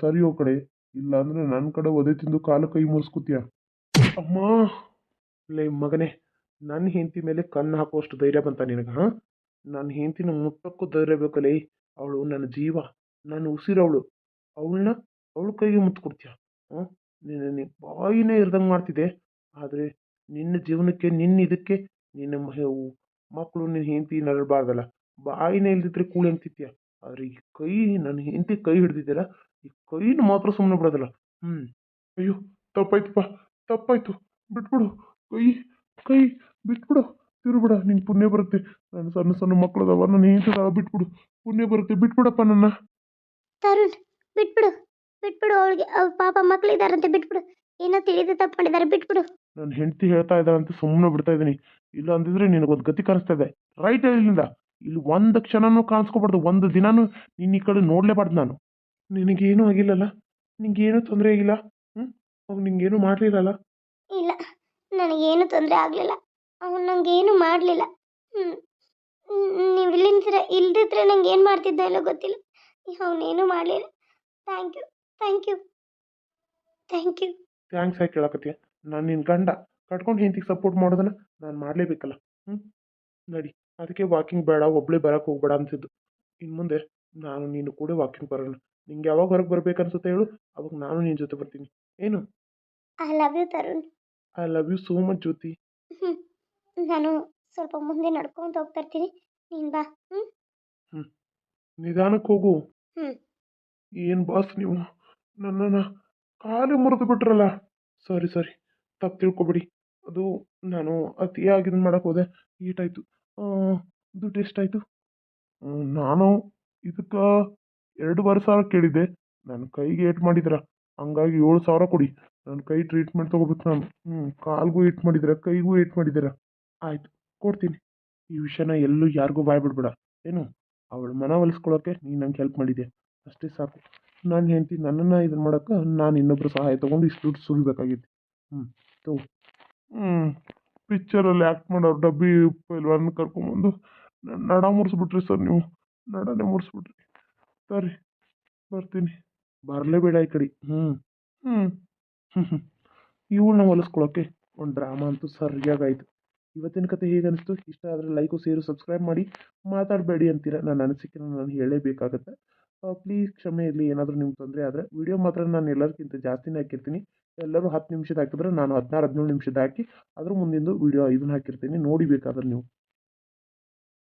ಸರಿ ಓ ಕಡೆ. ಇಲ್ಲ ಅಂದರೆ ನನ್ನ ಕಡೆ ಒದೆ ತಿಂದು ಕಾಲು ಕೈ ಮುರಿಸ್ಕೊತೀಯ? ಅಮ್ಮ! ಲೇ ಮಗನೇ ನನ್ನ ಹೆಂಡತಿ ಮೇಲೆ ಕಣ್ಣು ಹಾಕುವಷ್ಟು ಧೈರ್ಯ ಬಂತ ನಿನಗೆ, ಹಾಂ? ನನ್ನ ಹೆಂಡತಿನ ಮುಟ್ಟಕ್ಕೂ ಧೈರ್ಯ ಬೇಕಲ್ಲೇ ಅವಳು ನನ್ನ ಜೀವ, ನನ್ನ ಉಸಿರವಳು, ಅವಳನ್ನ ಅವಳ ಕೈಗೆ ಮುತ್ತು ಕೊಡ್ತೀಯ ಹಾಂ? ನಿನ್ನ ಬಾಯಿನೇ ಇರ್ದಂಗೆ ಮಾಡ್ತಿದ್ದೆ, ಆದರೆ ನಿನ್ನ ಜೀವನಕ್ಕೆ, ನಿನ್ನ ಇದಕ್ಕೆ, ನಿನ್ನ ಮಕ್ಕಳು ನಿನ್ನ ಹೆಂಡತಿ ನರಳಬಾರ್ದಲ್ಲ, ಬಾಯಿನೇ ಇಲ್ದಿದ್ರೆ ಕೂಳೆ ಅಂತಿದ್ಯಾ ಆದರೆ ಈ ಕೈ ನನ್ನ ಹೆಂಡತಿ ಕೈ ಹಿಡ್ದಿದ್ದೀರ ಕೈನ ಮಾತ್ರ ಸುಮ್ಮನೆ ಬಿಡೋದಿಲ್ಲ. ಹ್ಞೂ ಅಯ್ಯೋ ತಪ್ಪಾಯ್ತಪ್ಪ ತಪ್ಪಾಯ್ತು. ಬಿಟ್ಬಿಡು. ಕೈ ಕೈ ಬಿಟ್ಬಿಡು. ತಿರುಬಿಡ ನಿಂಗೆ ಪುಣ್ಯ ಬರುತ್ತೆ. ನನ್ನ ಸಣ್ಣ ಸಣ್ಣ ಮಕ್ಕಳದವ ನನ್ನ ಹೆಂಡತಿ ಬಿಟ್ಬಿಡು. ಪುಣ್ಯ ಬರುತ್ತೆ. ಬಿಟ್ಬಿಡಪ್ಪ ನನ್ನ. ತರುಣ್ ಬಿಟ್ಬಿಡು. ಬಿಟ್ಬಿಡು ಅವಳಿಗೆ. ಅವ್ರ ಪಾಪ ಮಕ್ಕಳಿದಾರಂತೆ ಬಿಟ್ಬಿಡು. ಏನೋ ತಿಳಿದು ತಪ್ಪು ಮಾಡಿದ್ದಾರೆ ಬಿಟ್ಬಿಡು. ನನ್ನ ಹೆಂಡತಿ ಹೇಳ್ತಾ ಇದ್ದಾಳಂತ. ಸುಮ್ಮನೆ ಬಿಡ್ತಾ ಇದ್ದೀನಿ. ಇಲ್ಲ ಅಂದಿದ್ರೆ ನಿನಗೊಂದು ಗತಿ ಕಾಣಿಸ್ತಾ ಇದೆ. ರೈಟ್ ಇಲ್ಲಿಂದ ಇಲ್ಲಿ ಒಂದು ಕ್ಷಣನೂ ಕಾಣಿಸ್ಕೊಬಾರ್ದು. ಒಂದು ದಿನಾನು ನಿನ್ನ ಈ ಕಡೆ ನೋಡಲೇಬಾರ್ದು ನಾನು. ನಿನಗೇನೂ ಆಗಿಲ್ಲಲ್ಲ? ನಿನಗೇನು ತೊಂದರೆ ಆಗಿಲ್ಲ ಹ್ಞೂ ಅವ್ನು ನಿಂಗೇನು ಮಾಡಲಿಲ್ಲಲ್ಲ? ಇಲ್ಲ. ನನಗೇನು ತೊಂದರೆ ಆಗಲಿಲ್ಲ. ಅವನು ನನಗೇನು ಮಾಡಲಿಲ್ಲ. ಹ್ಞೂ ನೀವು ಇಲ್ಲಿಂದ್ರೆ ಇಲ್ದಿದ್ರೆ ನಂಗೆ ಏನು ಮಾಡ್ತಿದ್ದೆ ಇಲ್ಲೋ ಗೊತ್ತಿಲ್ಲ. ಅವನೇನು ಮಾಡಲಿಲ್ಲ. Thank you thank you thank you thanks ಆಯ್ತು ಕೇಳಕತ್ತೀಯ ನಾನು ನಿನ್ನ ಗಂಡ. ಕಟ್ಕೊಂಡು ಹೆಂಡತಿಗೆ ಸಪೋರ್ಟ್ ಮಾಡೋದನ್ನ ನಾನು ಮಾಡಲೇಬೇಕಲ್ಲ. ಹ್ಞೂ ನಡಿ. ಅದಕ್ಕೆ ವಾಕಿಂಗ್ ಬೇಡ ಒಬ್ಬಳೇ ಬರೋಕೆ ಹೋಗ್ಬೇಡ ಅಂತಿದ್ದು. ಇನ್ನು ಮುಂದೆ ನಾನು ನೀನು ಕೂಡ ವಾಕಿಂಗ್ ಬರೋಣ. ನಿಂಗೆ ಯಾವಾಗ ಹೊರಗೆ ಬರ್ಬೇಕು ಅನ್ಸುತ್ತೆ ಹೇಳು? ಅವಾಗ ನಾನು ನಿನ್ನ ಜೊತೆ ಬರ್ತೀನಿ. ಏನು? I love you Tarun I love you so much Jyothi. ನಾನು ಸ್ವಲ್ಪ ಮುಂದೆ ನಡ್ಕೊಂತ ಹೋಗ್ತಾ ಇರ್ತೀನಿ. ನೀನ್ ಬಾ ನಿಧಾನಕ್ಕೆ ಹೋಗು. ಹ್ಮ್. ಏನು ಬಾಸ್ ನೀವು? ನನ್ನನ್ನು ಕಾಲು ಮುರಿದು ಬಿಟ್ರಲ್ಲ. ಸಾರಿ ಸಾರಿ. ತಪ್ಪು ತಿಳ್ಕೊಬಿಡಿ. ಅದು ನಾನು ಅತಿಯಾಗಿ ಇದನ್ನ ಮಾಡಕ್ಕೆ ಹೋದೆ. ಏಟಾಯಿತು. ದುಡ್ಡು ಎಷ್ಟಾಯಿತು? ನಾನು ಇದಕ್ಕೆ ಎರಡೂವರೆ ಸಾವಿರ ಕೇಳಿದ್ದೆ ನನ್ನ ಕೈಗೆ ಏಟ್ ಮಾಡಿದ್ರ? ಹಂಗಾಗಿ ಏಳು ಸಾವಿರ ಕೊಡಿ. ನನ್ನ ಕೈ ಟ್ರೀಟ್ಮೆಂಟ್ ತೊಗೋಬೇಕು ನಾನು. ಹ್ಞೂ ಕಾಲ್ಗೂ ಏಟ್ ಮಾಡಿದ್ದೀರ ಕೈಗೂ ಏಟ್ ಮಾಡಿದ್ದೀರ? ಆಯಿತು, ಕೊಡ್ತೀನಿ. ಈ ವಿಷಯನ ಎಲ್ಲೂ ಯಾರಿಗೂ ಬಾಯ್ ಬಿಡ್ಬೇಡ. ಏನು? ಅವಳು ಮನ ಒಲಿಸ್ಕೊಳ್ಳೋಕೆ ನೀನು ನಂಗೆ ಹೆಲ್ಪ್ ಮಾಡಿದೆ ಅಷ್ಟೇ ಸಾಕು. ನಾನು ಹೆಂಡ್ತಿ ನನ್ನನ್ನು ಇದನ್ನು ಮಾಡೋಕೆ ನಾನು ಇನ್ನೊಬ್ಬರ ಸಹಾಯ ತೊಗೊಂಡು ಇಷ್ಟು ದುಡ್ಡು ಸುರಿಬೇಕಾಗಿತ್ತು ಹ್ಞೂ ತಗೋ. ಹ್ಞೂ ಪಿಕ್ಚರಲ್ಲಿ ಆ್ಯಕ್ಟ್ ಮಾಡೋರು ಡಬ್ಬಿ ಪೈಲ್ವಾನ್ ಕರ್ಕೊಂಬಂದು ನಡ ಮುರಿಸ್ಬಿಟ್ರಿ ಸರ್ ನೀವು. ನಡನೇ ಮುರಿಸ್ಬಿಟ್ರಿ. ಸರಿ ಬರ್ತೀನಿ. ಬರಲೇಬೇಡ ಈ ಕಡೆ. ಹ್ಞೂ ಹ್ಞೂ ಹ್ಞೂ ಹ್ಞೂ *laughs* ಇವಳನ್ನ ಹೊಲಿಸ್ಕೊಳ್ಳೋಕ್ಕೆ ಒಂದು ಡ್ರಾಮಾ ಅಂತೂ ಸರಿಯಾಗಾಯಿತು. ಇವತ್ತಿನ ಕತೆ ಹೇಗೆ ಅನಿಸ್ತು? ಇಷ್ಟ ಆದರೆ ಲೈಕು ಸೇರು ಸಬ್ಸ್ಕ್ರೈಬ್ ಮಾಡಿ. ಮಾತಾಡಬೇಡಿ ಅಂತೀರ? ನನ್ನ ಅನಿಸಿಕೆನ ನಾನು ಹೇಳಲೇಬೇಕಾಗತ್ತೆ ಪ್ಲೀಸ್ ಕ್ಷಮೆ ಇರಲಿ. ಏನಾದರೂ ನಿಮ್ಗೆ ತೊಂದರೆ ಆದರೆ ವಿಡಿಯೋ ಮಾತ್ರ ನಾನು ಎಲ್ಲರಿಗಿಂತ ಜಾಸ್ತಿನೇ ಹಾಕಿರ್ತೀನಿ. ಎಲ್ಲರೂ ಹತ್ತು ನಿಮಿಷದ ಹಾಕಿದ್ರೆ ನಾನು ಹದಿನಾರು, ಹದಿನೇಳು ನಿಮಿಷದ ಹಾಕಿ ಅದ್ರ ಮುಂದಿಂದು ವಿಡಿಯೋ ಇದನ್ನ ಹಾಕಿರ್ತೀನಿ. ನೋಡಿ ಬೇಕಾದ್ರೆ ನೀವು.